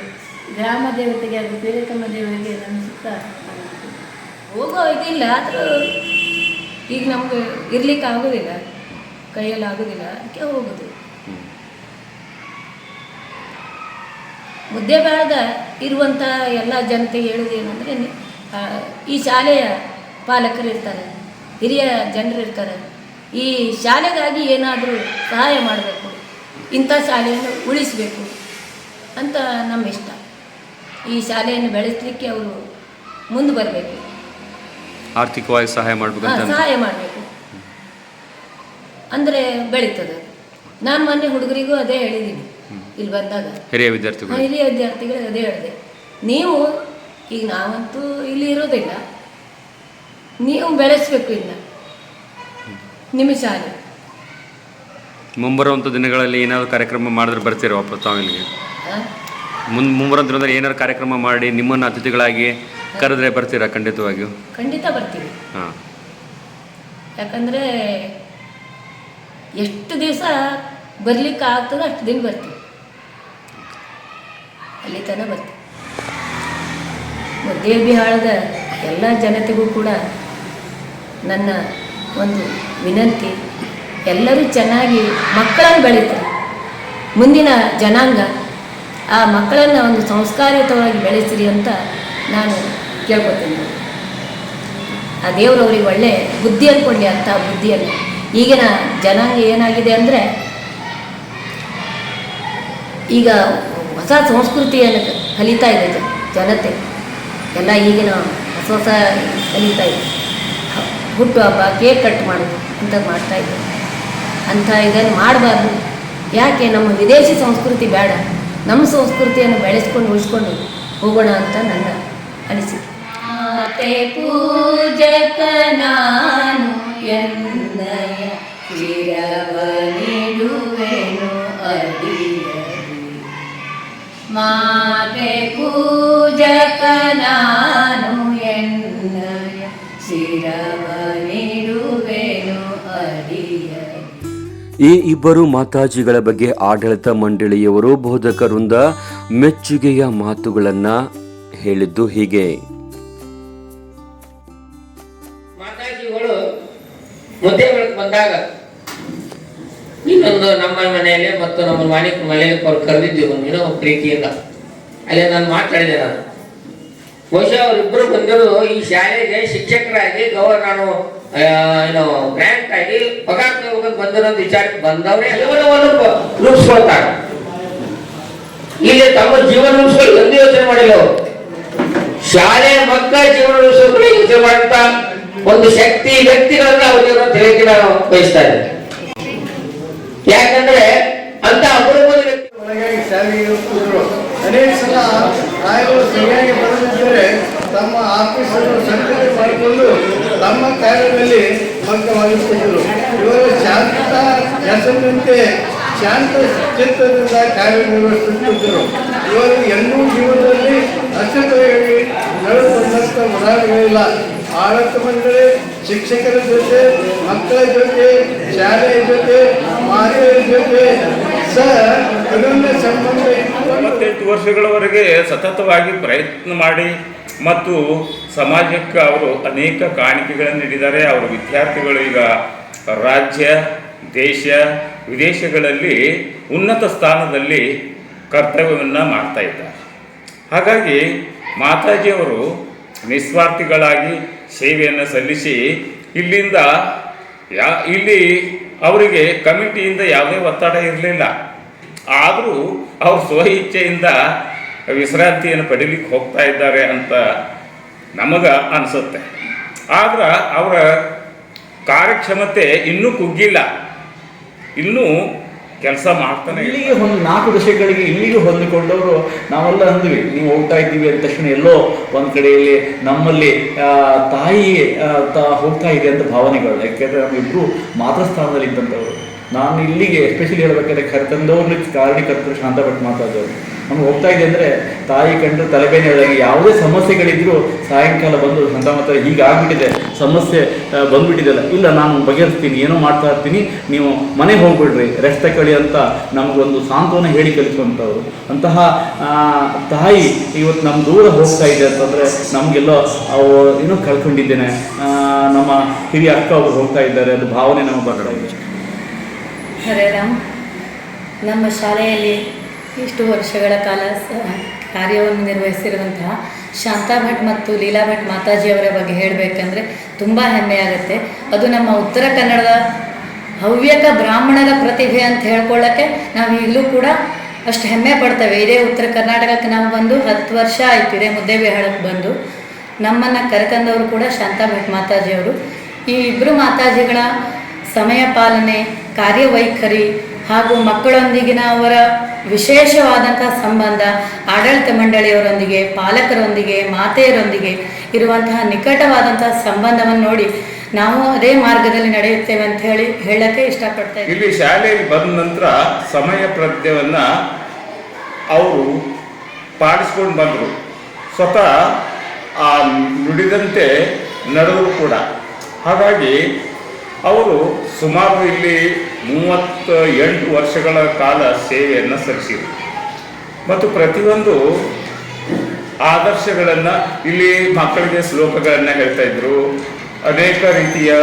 ಗ್ರಾಮ ದೇವತೆಗೆ ಹಾಗೂ ಬೇರೆಕಮ್ಮ ದೇವರಿಗೆ ನನ್ನ ಸುತ್ತ ಹೋಗೋ ಇದಿಲ್ಲ, ಆದರೂ ಈಗ ನಮಗೆ ಇರಲಿಕ್ಕೆ ಆಗೋದಿಲ್ಲ, ಕೈಯಲ್ಲಿ ಆಗೋದಿಲ್ಲ, ಅದಕ್ಕೆ ಹೋಗೋದು. ಮುದ್ದೇಬೇಳದ ಇರುವಂಥ ಎಲ್ಲ ಜನತೆಗೆ ಹೇಳೋದು ಏನಂದರೆ ಈ ಶಾಲೆಯ ಪಾಲಕರು ಇರ್ತಾರೆ ಹಿರಿಯ ಜನರು ಇರ್ತಾರೆ. ಈ ಶಾಲೆಗಾಗಿ ಏನಾದರೂ ಸಹಾಯ ಮಾಡಬೇಕು ಇಂಥ ಶಾಲೆಯನ್ನು ಉಳಿಸಬೇಕು ಅಂತ ನಮ್ಮ ಇಷ್ಟ. ಈ ಶಾಲೆಯನ್ನು ಬೆಳೆಸಲಿಕ್ಕೆ ಅವರು ಮುಂದೆ ಬರಬೇಕು. ಆರ್ಥಿಕವಾಗಿ ಸಹಾಯ ಮಾಡಬೇಕು ಸಹಾಯ ಮಾಡಬೇಕು. ಅಂದರೆ ಬೆಳೀತದೆ ನಾನು ಮೊನ್ನೆ ಹುಡುಗರಿಗೂ ಅದೇ ಹೇಳಿದ್ದೀನಿ ಇಲ್ಲಿ ಬಂದಾಗ. ಹಿರಿಯ ವಿದ್ಯಾರ್ಥಿಗಳು. ಹಿರಿಯ ವಿದ್ಯಾರ್ಥಿಗಳು ಅದೇ ಹೇಳಿದೆ. ನೀವು ಈಗ ನಾವಂತೂ ಇಲ್ಲಿ ಇರೋದಿಲ್ಲ ನೀವು ಬೆಳೆಸಬೇಕು ಇಲ್ಲ ನಿಮ್ಮ ಶಾಲೆ. ಮುಂಬರುವಂಥ ದಿನಗಳಲ್ಲಿ ಏನಾದರೂ ಕಾರ್ಯಕ್ರಮ ಮಾಡಿದ್ರೆ ಬರ್ತೀರಾ ವಾಪಸ್ ತಾವು ಇಲ್ಲಿಗೆ? ಮುಂದೆ ಮುಂಬರೋ ದಿನದಲ್ಲಿ ಏನಾದ್ರು ಕಾರ್ಯಕ್ರಮ ಮಾಡಿ ನಿಮ್ಮನ್ನು ಅತಿಥಿಗಳಾಗಿ ಕರೆದ್ರೆ ಬರ್ತೀರಾ ಖಂಡಿತವಾಗಿಯೂ? ಖಂಡಿತ ಬರ್ತೀವಿ. ಹಾಂ. ಯಾಕಂದರೆ ಎಷ್ಟು ದಿವಸ ಬರ್ಲಿಕ್ಕೆ ಆಗ್ತದೋ ಅಷ್ಟು ದಿನ ಬರ್ತೀವಿ. ಅಲ್ಲಿ ತನಕ ಬರ್ತೀವಿ ಮುದ್ದೆ ಬಿಹಾಳದ ಎಲ್ಲ ಜನತೆಗೂ ಕೂಡ ನನ್ನ ಒಂದು ವಿನಂತಿ, ಎಲ್ಲರೂ ಚೆನ್ನಾಗಿ ಮಕ್ಕಳನ್ನು ಬೆಳೀತಾರೆ ಮುಂದಿನ ಜನಾಂಗ ಆ ಮಕ್ಕಳನ್ನು ಒಂದು ಸಂಸ್ಕಾರಯುತವಾಗಿ ಬೆಳೆಸಿರಿ ಅಂತ ನಾನು ಕೇಳ್ಕೊತೀನಿ. ಆ ದೇವರು ಅವ್ರಿಗೆ ಒಳ್ಳೆ ಬುದ್ಧಿಯನ್ನು ಕೊಡಲಿ ಅಂತ ಬುದ್ಧಿಯನ್ನು. ಈಗಿನ ಜನಾಂಗ ಏನಾಗಿದೆ ಅಂದರೆ ಈಗ ಹೊಸ ಸಂಸ್ಕೃತಿಯನ್ನು ಕಲಿತಾ ಇದೆ ಜನತೆ. ಎಲ್ಲ ಈಗಿನ ಹೊಸ ಹೊಸ ಕಲಿತಾ ಇದೆ. ಹುಟ್ಟು ಹಬ್ಬ, ಕೇಕ್ ಕಟ್ ಮಾಡೋದು ಅಂತ ಮಾಡ್ತಾ ಇದೆ. ಅಂಥ ಇದನ್ನು ಮಾಡಬಾರ್ದು. ಯಾಕೆ? ನಮ್ಮ ವಿದೇಶಿ ಸಂಸ್ಕೃತಿ ಬೇಡ. ನಮ್ಮ ಸಂಸ್ಕೃತಿಯನ್ನು ಬೆಳೆಸ್ಕೊಂಡು, ಉಳಿಸ್ಕೊಂಡು ಹೋಗೋಣ ಅಂತ ನನ್ನ ಅನಿಸಿಕೆ. ಮಾತೆ ಪೂಜಕ ನಾನು ಎನ್ನಯ ಮಾತೆ ಪೂಜಕ ನಾನು ಎನ್ನಯ ಶಿರವ ನೀಡುವೆನು ಅಡಿಯಲಿ ಈ ಇಬ್ಬರು ಮಾತಾಜಿಗಳ ಬಗ್ಗೆ ಆಡಳಿತ ಮಂಡಳಿಯವರು ಬೋಧಕರಿಂದ ವೃಂದ ಮೆಚ್ಚುಗೆಯ ಮಾತುಗಳನ್ನ ಹೇಳಿದ್ದು ಹೀಗೆ. ಮಾತಾಜಿಗಳು ಮುದ್ದೆ ಬಂದಾಗ ಇನ್ನೊಂದು ನಮ್ಮ ಮನೆಯಲ್ಲಿ ಮತ್ತು ನಮ್ಮ ಮಾಲೀಕ ಮನೆಯಲ್ಲಿ ಕರೆದಿದ್ದೀವಿ. ಏನೋ ಪ್ರೀತಿಯಿಂದ. ಅಲ್ಲಿ ನಾನು ಮಾತಾಡಿದೆ ನಾನು. ಬಹುಶಃ ಅವರಿಬ್ಬರು ಬಂದಿರೋದು ಈ ಶಾಲೆಗೆ ಶಿಕ್ಷಕರಾಗಿ, ಗೌರವ ನಾನು ಏನು ಗ್ರ್ಯಾಂಟ್ ಆಗಿ ಪಗಾರ ತಗೋಬೇಕು ಬಂದಿರೋದು ವಿಚಾರಕ್ಕೆ ಬಂದವರೇ ಪ- ರೂಪಿಸ್ಕೊಳ್ತಾರೆ. ಇಲ್ಲಿ ತಮ್ಮ ಜೀವನ ರೂಪಿಸ್ಕೊಳ್ಳಿ ಒಂದು ಯೋಚನೆ ಮಾಡಿಲ್ಲ ಶಾಲೆ ಮಕ್ಕಳ ಜೀವನ ರೂಪಿಸೋಕೆ ಯೋಚನೆ ಮಾಡುತ್ತಾ ಒಂದು ಶಕ್ತಿ, ವ್ಯಕ್ತಿಗಳನ್ನ ಅವರಿಗೆ ತಿಳಿಕೆ ನಾನು ಬಯಸ್ತಾ ಇದ್ದೇವೆ ಯಾಕಂದ್ರೆ ಅಂತ ಒಳಗಾಗಿ ಶಾಲೆಗೆ ಹೋಗ್ತಿದ್ರು. ಅನೇಕ ಸಲ ಆಯವರು ಸರಿಯಾಗಿ ಬರದಿದ್ದರೆ ತಮ್ಮ ಆಫೀಸನ್ನು ಸಂಘಟನೆ ಮಾಡಿಕೊಂಡು ತಮ್ಮ ಕಾರ್ಯದಲ್ಲಿ ಭಂಗವಾಗಿರ್ತಿದ್ರು ಇವರು ಶಾಂತ ಹೆಸರಿನಂತೆ ಶಾಂತ ಚಿತ್ತದಿಂದ ಕಾರ್ಯನಿರ್ವಹಿಸುತ್ತಿದ್ದರು. ಇವರು ಎಂದೂ ಜೀವನದಲ್ಲಿ ಅಚ್ಚುತ್ತಿಲ್ಲ ನಡೆದು ಬಂದಂಥ ಉದಾಹರಣೆಗಳಿಲ್ಲ ಆಡಳಿತ ಮಂಡಳಿ ಶಿಕ್ಷಕರ ಜೊತೆ, ಮಕ್ಕಳ ಜೊತೆ, ಶಾಲೆಯ ಜೊತೆ ಮಾತೆಯ ಜೊತೆ. ಸಹ ಅನನ್ಯ ಸಂಬಂಧ ಮೂವತ್ತೆಂಟು ವರ್ಷಗಳವರೆಗೆ ಸತತವಾಗಿ ಪ್ರಯತ್ನ ಮಾಡಿ ಮತ್ತು ಸಮಾಜಕ್ಕೆ ಅವರು ಅನೇಕ ಕಾಣಿಕೆಗಳನ್ನು ನೀಡಿದ್ದಾರೆ. ಅವರ ವಿದ್ಯಾರ್ಥಿಗಳು ಈಗ ರಾಜ್ಯ, ದೇಶ, ವಿದೇಶಗಳಲ್ಲಿ ಉನ್ನತ ಸ್ಥಾನದಲ್ಲಿ ಕರ್ತವ್ಯವನ್ನು ಮಾಡ್ತಾ ಇದ್ದಾರೆ. ಹಾಗಾಗಿ ಮಾತಾಜಿಯವರು ನಿಸ್ವಾರ್ಥಿಗಳಾಗಿ ಸೇವೆಯನ್ನು ಸಲ್ಲಿಸಿ ಇಲ್ಲಿಂದ ಯಾ, ಇಲ್ಲಿ ಅವರಿಗೆ ಕಮಿಟಿಯಿಂದ ಯಾವುದೇ ಒತ್ತಡ ಇರಲಿಲ್ಲ. ಆದರೂ ಅವರು ಸ್ವ ಇಚ್ಛೆಯಿಂದ ವಿಶ್ರಾಂತಿಯನ್ನು ಪಡೀಲಿಕ್ಕೆ ಹೋಗ್ತಾ ಇದ್ದಾರೆ ಅಂತ ನಮಗೆ ಅನಿಸುತ್ತೆ. ಆದ್ರೆ ಅವರ ಕಾರ್ಯಕ್ಷಮತೆ ಇನ್ನೂ ಕುಗ್ಗಿಲ್ಲ. ಇನ್ನೂ ಕೆಲಸ ಮಾಡ್ತಾನೆ ಇಲ್ಲಿಗೆ ಒಂದು ನಾಲ್ಕು ದಶಕಗಳಿಗೆ ಇಲ್ಲಿಗೆ ಹೊಂದಿಕೊಂಡವರು ನಾವೆಲ್ಲ ಅಂದ್ವಿ, ನೀವು ಹೋಗ್ತಾ ಇದ್ದೀವಿ ಅಂದ ತಕ್ಷಣ ಎಲ್ಲೋ ಒಂದು ಕಡೆಯಲ್ಲಿ ನಮ್ಮಲ್ಲಿ ತಾಯಿ ತ- ಹೋಗ್ತಾ ಇದೆ ಅಂತ ಭಾವನೆಗಳು. ಯಾಕೆಂದ್ರೆ ನಮ್ಮಿಬ್ರು ಮಾತೃಸ್ಥಾನದಲ್ಲಿ ಇದ್ದಂಥವ್ರು ನಾನು ಇಲ್ಲಿಗೆ ಎಸ್ಪೆಷಲಿ ಹೇಳ್ಬೇಕಾದ್ರೆ ಕರ್ತಂದವ್ರಿಗೆ ಕಾರಣೀಕರ್ತರು ಶಾಂತ ಭಟ್ ಮಾತಾಡೋರು ನಮ್ಗೆ ಹೋಗ್ತಾ ಇದೆ ಅಂದರೆ ತಾಯಿ ಕಂಡು ತಲೆಬೇನೆ ಹೇಳಿದಾಗ ಯಾವುದೇ ಸಮಸ್ಯೆಗಳಿದ್ರು ಸಾಯಂಕಾಲ ಬಂದು ಸಂತ ಮಾತ್ರ ಹೀಗಾಗ್ಬಿಟ್ಟಿದೆ, ಸಮಸ್ಯೆ ಬಂದ್ಬಿಟ್ಟಿದೆಲ್ಲ ಇಲ್ಲ, ನಾನು ಬಗೆಹರಿಸ್ತೀನಿ, ಏನೋ ಮಾಡ್ತಾ ಇರ್ತೀನಿ, ನೀವು ಮನೆಗೆ ಹೋಗ್ಬಿಡ್ರಿ ರೆಸ್ಟ್ ಕಳಿ ಅಂತ ನಮಗೊಂದು ಸಾಂತ್ವನ ಹೇಳಿ ಕಲಿಸುವಂಥವ್ರು. ಅಂತಹ ತಾಯಿ ಇವತ್ತು ನಮ್ಮ ದೂರ ಹೋಗ್ತಾ ಇದೆ ಅಂತಂದರೆ ನಮಗೆಲ್ಲೋ ಅವು ಏನೋ ಕಳ್ಕೊಂಡಿದ್ದೇನೆ. ನಮ್ಮ ಹಿರಿಯ ಅಕ್ಕ ಅವರು ಹೋಗ್ತಾ ಇದ್ದಾರೆ, ಅದು ಭಾವನೆ ನಮಗೆ ಬರ್ತಾ ಇದೆ. ಹರೇ ರಾಮ್ ನಮ್ಮ ಶಾಲೆಯಲ್ಲಿ ಇಷ್ಟು ವರ್ಷಗಳ ಕಾಲ ಕಾರ್ಯವನ್ನು ನಿರ್ವಹಿಸಿರುವಂತಹ ಶಾಂತಾ ಭಟ್ ಮತ್ತು ಲೀಲಾ ಭಟ್ ಮಾತಾಜಿಯವರ ಬಗ್ಗೆ ಹೇಳಬೇಕಂದ್ರೆ ತುಂಬ ಹೆಮ್ಮೆಯಾಗುತ್ತೆ ಅದು ನಮ್ಮ ಉತ್ತರ ಕನ್ನಡದ ಹವ್ಯಕ ಬ್ರಾಹ್ಮಣರ ಪ್ರತಿಭೆ ಅಂತ ಹೇಳ್ಕೊಳ್ಳೋಕ್ಕೆ ನಾವು ಈಗಲೂ ಕೂಡ ಅಷ್ಟು ಹೆಮ್ಮೆ ಪಡ್ತೇವೆ. ಇದೇ ಉತ್ತರ ಕರ್ನಾಟಕಕ್ಕೆ ನಾವು ಬಂದು ಹತ್ತು ವರ್ಷ ಆಯಿತು, ಇದೇ ಮುದ್ದೇಬಿಹಾಳಕ್ಕೆ ಬಂದು. ನಮ್ಮನ್ನು ಕರೆತಂದವರು ಕೂಡ ಶಾಂತಾ ಭಟ್ ಮಾತಾಜಿಯವರು. ಈ ಇಬ್ಬರು ಮಾತಾಜಿಗಳ ಸಮಯ ಪಾಲನೆ ಕಾರ್ಯವೈಖರಿ ಹಾಗೂ ಮಕ್ಕಳೊಂದಿಗಿನ ಅವರ ವಿಶೇಷವಾದಂಥ ಸಂಬಂಧ, ಆಡಳಿತ ಮಂಡಳಿಯವರೊಂದಿಗೆ, ಪಾಲಕರೊಂದಿಗೆ, ಮಾತೆಯರೊಂದಿಗೆ ಇರುವಂತಹ ನಿಕಟವಾದಂತಹ ಸಂಬಂಧವನ್ನು ನೋಡಿ ನಾವು ಅದೇ ಮಾರ್ಗದಲ್ಲಿ ನಡೆಯುತ್ತೇವೆ ಅಂತ ಹೇಳಿ ಹೇಳಕ್ಕೆ ಇಷ್ಟಪಡ್ತೇವೆ ಇಲ್ಲಿ ಶಾಲೆಯಲ್ಲಿ ಬಂದ ನಂತರ ಸಮಯ ಪ್ರಜ್ಞೆಯನ್ನ ಅವರು ಪಾಲಿಸ್ಕೊಂಡು ಬಂದರು. ಸ್ವತಃ ಆ ನುಡಿದಂತೆ ನಡೆದರು ಕೂಡ. ಹಾಗಾಗಿ ಅವರು ಸುಮಾರು ಇಲ್ಲಿ ಮೂವತ್ತ ಎಂಟು ವರ್ಷಗಳ ಕಾಲ ಸೇವೆಯನ್ನು ಸಲ್ಲಿಸಿದರು. ಮತ್ತು ಪ್ರತಿಯೊಂದು ಆದರ್ಶಗಳನ್ನು ಇಲ್ಲಿ ಮಕ್ಕಳಿಗೆ ಶ್ಲೋಕಗಳನ್ನು ಹೇಳ್ತಾ ಇದ್ರು. ಅನೇಕ ರೀತಿಯ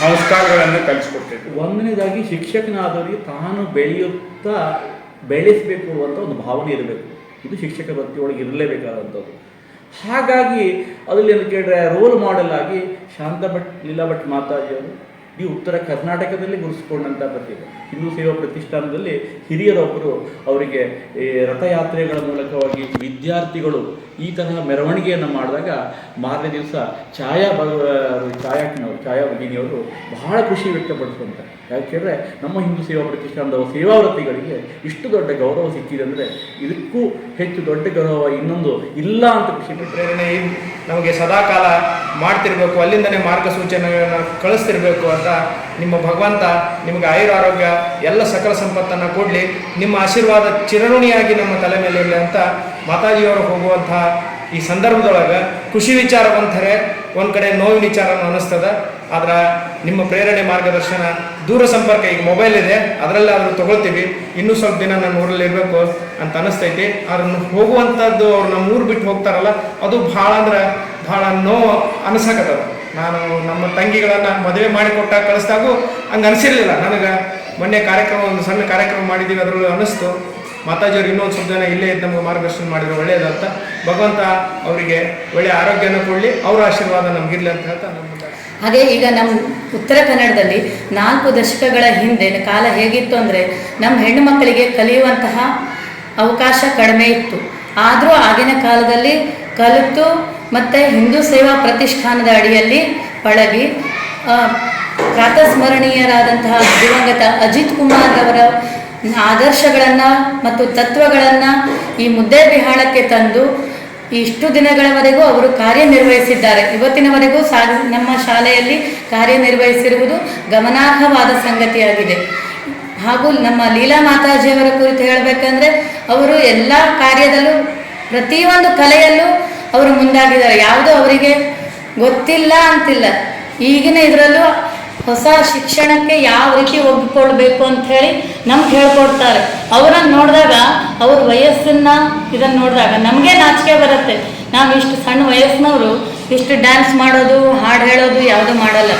ಸಂಸ್ಕಾರಗಳನ್ನು ಕಲಿಸ್ಕೊಡ್ತಿದ್ರು ಒಂದನೇದಾಗಿ ಶಿಕ್ಷಕನಾದವರಿಗೆ ತಾನು ಬೆಳೆಯುತ್ತಾ ಬೆಳೆಸಬೇಕು ಅಂತ ಒಂದು ಭಾವನೆ ಇರಬೇಕು. ಇದು ಶಿಕ್ಷಕ ವೃತ್ತಿಯೊಳಗೆ ಇರಲೇಬೇಕಾದಂಥದ್ದು. ಹಾಗಾಗಿ ಅದರಲ್ಲಿ ಏನು ಕೇಳಿದ್ರೆ ರೋಲ್ ಮಾಡೆಲ್ ಆಗಿ ಶಾಂತ ಭಟ್ ಲೀಲಾ ಭಟ್ ಮಾತಾಜಿಯವರು ಈ ಉತ್ತರ ಕರ್ನಾಟಕದಲ್ಲಿ ಗುರುಸ್ಕೊಂಡಂಥ ಪ್ರತಿಭೆ. ಹಿಂದೂ ಸೇವಾ ಪ್ರತಿಷ್ಠಾನದಲ್ಲಿ ಹಿರಿಯರೊಬ್ಬರು ಅವರಿಗೆ ಈ ರಥಯಾತ್ರೆಗಳ ಮೂಲಕವಾಗಿ ವಿದ್ಯಾರ್ಥಿಗಳು ಈ ತರಹ ಮೆರವಣಿಗೆಯನ್ನು ಮಾಡಿದಾಗ ಮಾರನೇ ದಿವಸ ಛಾಯಾ ಭಗ, ಛಾಯಾಕಿನವರು, ಛಾಯಾ ಭಗಿನಿಯವರು ಬಹಳ ಖುಷಿ ವ್ಯಕ್ತಪಡಿಸುವಂತಾರೆ ಯಾಕೆಂದರೆ ನಮ್ಮ ಹಿಂದೂ ಸೇವಾ ಪ್ರತಿಷ್ಠಾನದ ಸೇವಾವೃತ್ತಿಗಳಿಗೆ ಇಷ್ಟು ದೊಡ್ಡ ಗೌರವ ಸಿಕ್ಕಿದೆ ಅಂದರೆ ಇದಕ್ಕೂ ಹೆಚ್ಚು ದೊಡ್ಡ ಗೌರವ ಇನ್ನೊಂದು ಇಲ್ಲ ಅಂತ ಖುಷಿ. ಪ್ರೇರಣೆ ನಮಗೆ ಸದಾಕಾಲ ಮಾಡ್ತಿರ್ಬೇಕು, ಅಲ್ಲಿಂದನೇ ಮಾರ್ಗಸೂಚನೆಗಳನ್ನು ಕಳಿಸ್ತಿರ್ಬೇಕು ಅಂತ ನಿಮ್ಮ ಭಗವಂತ ನಿಮಗೆ ಆಯುರ ಆರೋಗ್ಯ, ಎಲ್ಲ ಸಕಲ ಸಂಪತ್ತನ್ನು ಕೊಡಲಿ. ನಿಮ್ಮ ಆಶೀರ್ವಾದ ಚಿರಋಣಿಯಾಗಿ ನಮ್ಮ ತಲೆ ಮೇಲೆ ಇರಲಿ ಅಂತ ಮಾತಾಜಿಯವರು ಹೋಗುವಂತಹ ಈ ಸಂದರ್ಭದೊಳಗೆ ಖುಷಿ ವಿಚಾರ ಬಂತರೆ ಒಂದು ಕಡೆ ನೋವಿನ ವಿಚಾರ ಅನ್ನಿಸ್ತದ. ಆದ್ರೆ ನಿಮ್ಮ ಪ್ರೇರಣೆ ಮಾರ್ಗದರ್ಶನ, ದೂರ ಸಂಪರ್ಕ, ಈಗ ಮೊಬೈಲ್ ಇದೆ ಅದರಲ್ಲೇ ಆದರೂ ತಗೊಳ್ತೀವಿ. ಇನ್ನೂ ಸ್ವಲ್ಪ ದಿನ ನಾನು ಊರಲ್ಲಿ ಇರಬೇಕು ಅಂತ ಅನಿಸ್ತೈತಿ ಅದನ್ನು ಹೋಗುವಂಥದ್ದು ಅವ್ರು ನಮ್ಮ ಊರು ಬಿಟ್ಟು ಹೋಗ್ತಾರಲ್ಲ, ಅದು ಭಾಳ ಅಂದ್ರೆ ಭಾಳ ನೋವು ಅನಿಸಕತ್ತದ ನಾನು ನಮ್ಮ ತಂಗಿಗಳನ್ನು ಮದುವೆ ಮಾಡಿಕೊಟ್ಟ ಕಳಿಸ್ದಾಗೂ ಹಂಗೆ ಅನಿಸಿರಲಿಲ್ಲ. ನನಗೆ ಮೊನ್ನೆ ಕಾರ್ಯಕ್ರಮ, ಒಂದು ಸಣ್ಣ ಕಾರ್ಯಕ್ರಮ ಮಾಡಿದ್ದೀವಿ ಅದರಲ್ಲಿ ಅನ್ನಿಸ್ತು. ಮಾತಾಜಿಯವರು ಇನ್ನೊಂದು ಸ್ವಲ್ಪ ಜನ ಇಲ್ಲೇ ಇದ್ದು ನಮಗೆ ಮಾರ್ಗದರ್ಶನ ಮಾಡಿದ್ರು ಒಳ್ಳೆಯದಂತ ಭಗವಂತ ಅವರಿಗೆ ಒಳ್ಳೆಯ ಆರೋಗ್ಯನ ಕೊಡಲಿ, ಅವರ ಆಶೀರ್ವಾದ ನಮಗಿರಲಿ ಅಂತ ಹೇಳ್ತಾ ನಮ್ಮ ಹಾಗೆ ಈಗ ನಮ್ಮ ಉತ್ತರ ಕನ್ನಡದಲ್ಲಿ ನಾಲ್ಕು ದಶಕಗಳ ಹಿಂದೆ ಕಾಲ ಹೇಗಿತ್ತು ಅಂದರೆ ನಮ್ಮ ಹೆಣ್ಣು ಮಕ್ಕಳಿಗೆ ಕಲಿಯುವಂತಹ ಅವಕಾಶ ಕಡಿಮೆ ಇತ್ತು. ಆದರೂ ಆಗಿನ ಕಾಲದಲ್ಲಿ ಕಲಿತು ಮತ್ತು ಹಿಂದೂ ಸೇವಾ ಪ್ರತಿಷ್ಠಾನದ ಅಡಿಯಲ್ಲಿ ಪಳಗಿ. ಪ್ರಾತಸ್ಮರಣೀಯರಾದಂತಹ ದಿವಂಗತ ಅಜಿತ್ ಕುಮಾರ್ ಅವರ ಆದರ್ಶಗಳನ್ನು ಮತ್ತು ತತ್ವಗಳನ್ನು ಈ ಮುದ್ದೆ ಬಿಹಾಳಕ್ಕೆ ತಂದು ಇಷ್ಟು ದಿನಗಳವರೆಗೂ ಅವರು ಕಾರ್ಯನಿರ್ವಹಿಸಿದ್ದಾರೆ. ಇವತ್ತಿನವರೆಗೂ ಸಾ ನಮ್ಮ ಶಾಲೆಯಲ್ಲಿ ಕಾರ್ಯನಿರ್ವಹಿಸಿರುವುದು ಗಮನಾರ್ಹವಾದ ಸಂಗತಿಯಾಗಿದೆ. ಹಾಗೂ ನಮ್ಮ ಲೀಲಾ ಮಾತಾಜಿಯವರ ಕುರಿತು ಹೇಳಬೇಕಂದ್ರೆ, ಅವರು ಎಲ್ಲ ಕಾರ್ಯದಲ್ಲೂ ಪ್ರತಿಯೊಂದು ಕಲೆಯಲ್ಲೂ ಅವರು ಮುಂದಾಗಿದ್ದಾರೆ. ಯಾವುದು ಅವರಿಗೆ ಗೊತ್ತಿಲ್ಲ ಅಂತಿಲ್ಲ. ಈಗಿನ ಇದರಲ್ಲೂ ಹೊಸ ಶಿಕ್ಷಣಕ್ಕೆ ಯಾವ ರೀತಿ ಒಗ್ಗಿಕೊಳ್ಬೇಕು ಅಂತ ಹೇಳಿ ನಮ್ಗೆ ಹೇಳ್ಕೊಡ್ತಾರೆ. ಅವರನ್ನು ನೋಡಿದಾಗ, ಅವ್ರ ವಯಸ್ಸನ್ನು ಇದನ್ನು ನೋಡಿದಾಗ ನಮಗೆ ನಾಚಿಕೆ ಬರುತ್ತೆ. ನಾವು ಇಷ್ಟು ಸಣ್ಣ ವಯಸ್ಸಿನವರು ಇಷ್ಟು ಡ್ಯಾನ್ಸ್ ಮಾಡೋದು, ಹಾಡು ಹೇಳೋದು ಯಾವುದು ಮಾಡಲ್ಲ.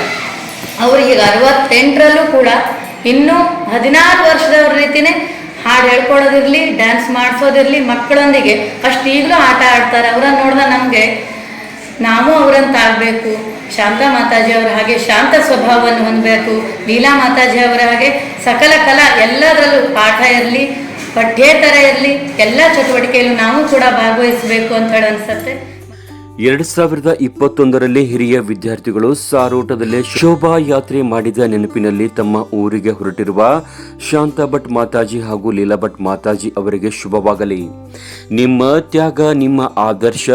ಅವ್ರಿಗೆ ಅರವತ್ತೆಂಟರಲ್ಲೂ ಕೂಡ ಇನ್ನೂ ಹದಿನಾರು ವರ್ಷದವ್ರ ರೀತಿನೇ ಹಾಡು ಹೇಳ್ಕೊಡೋದಿರಲಿ ಡ್ಯಾನ್ಸ್ ಮಾಡಿಸೋದಿರಲಿ, ಮಕ್ಕಳೊಂದಿಗೆ. ಫಸ್ಟ್ ಈಗಲೂ ಆಟ ಆಡ್ತಾರೆ. ಅವರನ್ನ ನೋಡಿದ ನಮಗೆ, ನಾವು ಅವರಂತಾಗಬೇಕು ಶಾಂತಾ ಮಾತಾಜಿ ಅವರ ಹಾಗೆ ಶಾಂತ ಸ್ವಭಾವವನ್ನು ಹೊಂದಬೇಕು. ಲೀಲಾ ಮಾತಾಜಿ ಅವರ ಹಾಗೆ ಸಕಲ ಕಲಾ ಎಲ್ಲದರಲ್ಲೂ ಪಾಠ ಇರಲಿ, ಪಠ್ಯೇತರ ಇರಲಿ, ಎಲ್ಲ ಚಟುವಟಿಕೆಯಲ್ಲೂ ನಾವು ಕೂಡ ಭಾಗವಹಿಸಬೇಕು ಅಂತ ಹೇಳಿ ಅನ್ಸುತ್ತೆ. ಎರಡ್ ಸಾವಿರದ ಇಪ್ಪತ್ತೊಂದರಲ್ಲಿ ಹಿರಿಯ ವಿದ್ಯಾರ್ಥಿಗಳು ಸಾರೋಟದಲ್ಲಿ ಶೋಭಾ ಯಾತ್ರೆ ಮಾಡಿದ ನೆನಪಿನಲ್ಲಿ ತಮ್ಮ ಊರಿಗೆ ಹೊರಟಿರುವ ಶಾಂತಾ ಭಟ್ ಮಾತಾಜಿ ಹಾಗೂ ಲೀಲಾ ಭಟ್ ಮಾತಾಜಿ ಅವರಿಗೆ ಶುಭವಾಗಲಿ. ನಿಮ್ಮ ತ್ಯಾಗ, ನಿಮ್ಮ ಆದರ್ಶ,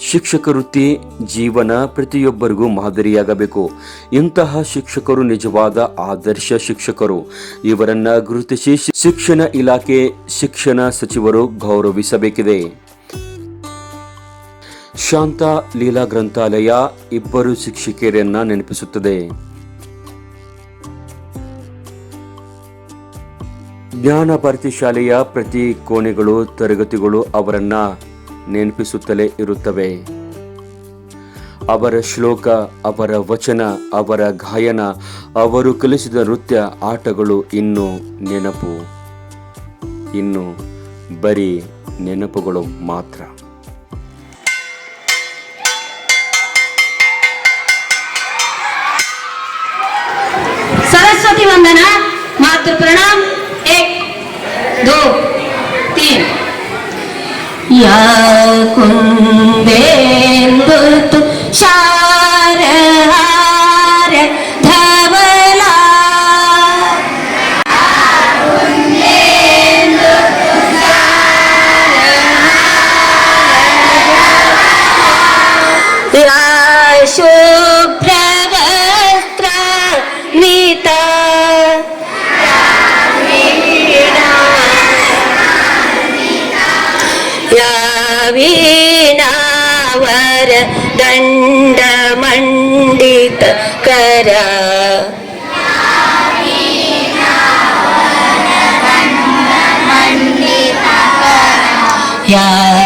ಶಿಕ್ಷಕ ವೃತ್ತಿ ಜೀವನ ಪ್ರತಿಯೊಬ್ಬರಿಗೂ ಮಾದರಿಯಾಗಬೇಕು. ಇಂತಹ ಶಿಕ್ಷಕರು ನಿಜವಾದ ಆದರ್ಶ ಶಿಕ್ಷಕರು. ಇವರನ್ನ ಗುರುತಿಸಿ ಶಿಕ್ಷಣ ಇಲಾಖೆ ಶಿಕ್ಷಣ ಸಚಿವರು ಗೌರವಿಸಬೇಕಿದೆ. ಶಾಂತ ಲೀಲಾ ಗ್ರಂಥಾಲಯ ಇಬ್ಬರು ಶಿಕ್ಷಕಿಯರನ್ನ ನೆನಪಿಸುತ್ತದೆ. ಜ್ಞಾನ ಭಾರತಿ ಶಾಲೆಯ ಪ್ರತಿ ಕೋಣೆಗಳು, ತರಗತಿಗಳು ಅವರನ್ನ ನೆನಪಿಸುತ್ತಲೇ ಇರುತ್ತವೆ. ಅವರ ಶ್ಲೋಕ, ಅವರ ವಚನ, ಅವರ ಗಾಯನ, ಅವರು ಕಲಿಸಿದ ನೃತ್ಯ, ಆಟಗಳು ಇನ್ನು ನೆನಪು, ಇನ್ನು ಬರೀ ನೆನಪುಗಳು ಮಾತ್ರ. सरस्वती वंदना मातृ प्रणाम एक दो तीन या कुंदेन्दु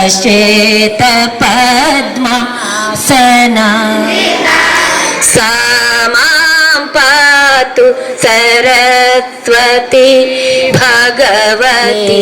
या श्वेत पद्मासना सा मां पातु सरस्वती भगवती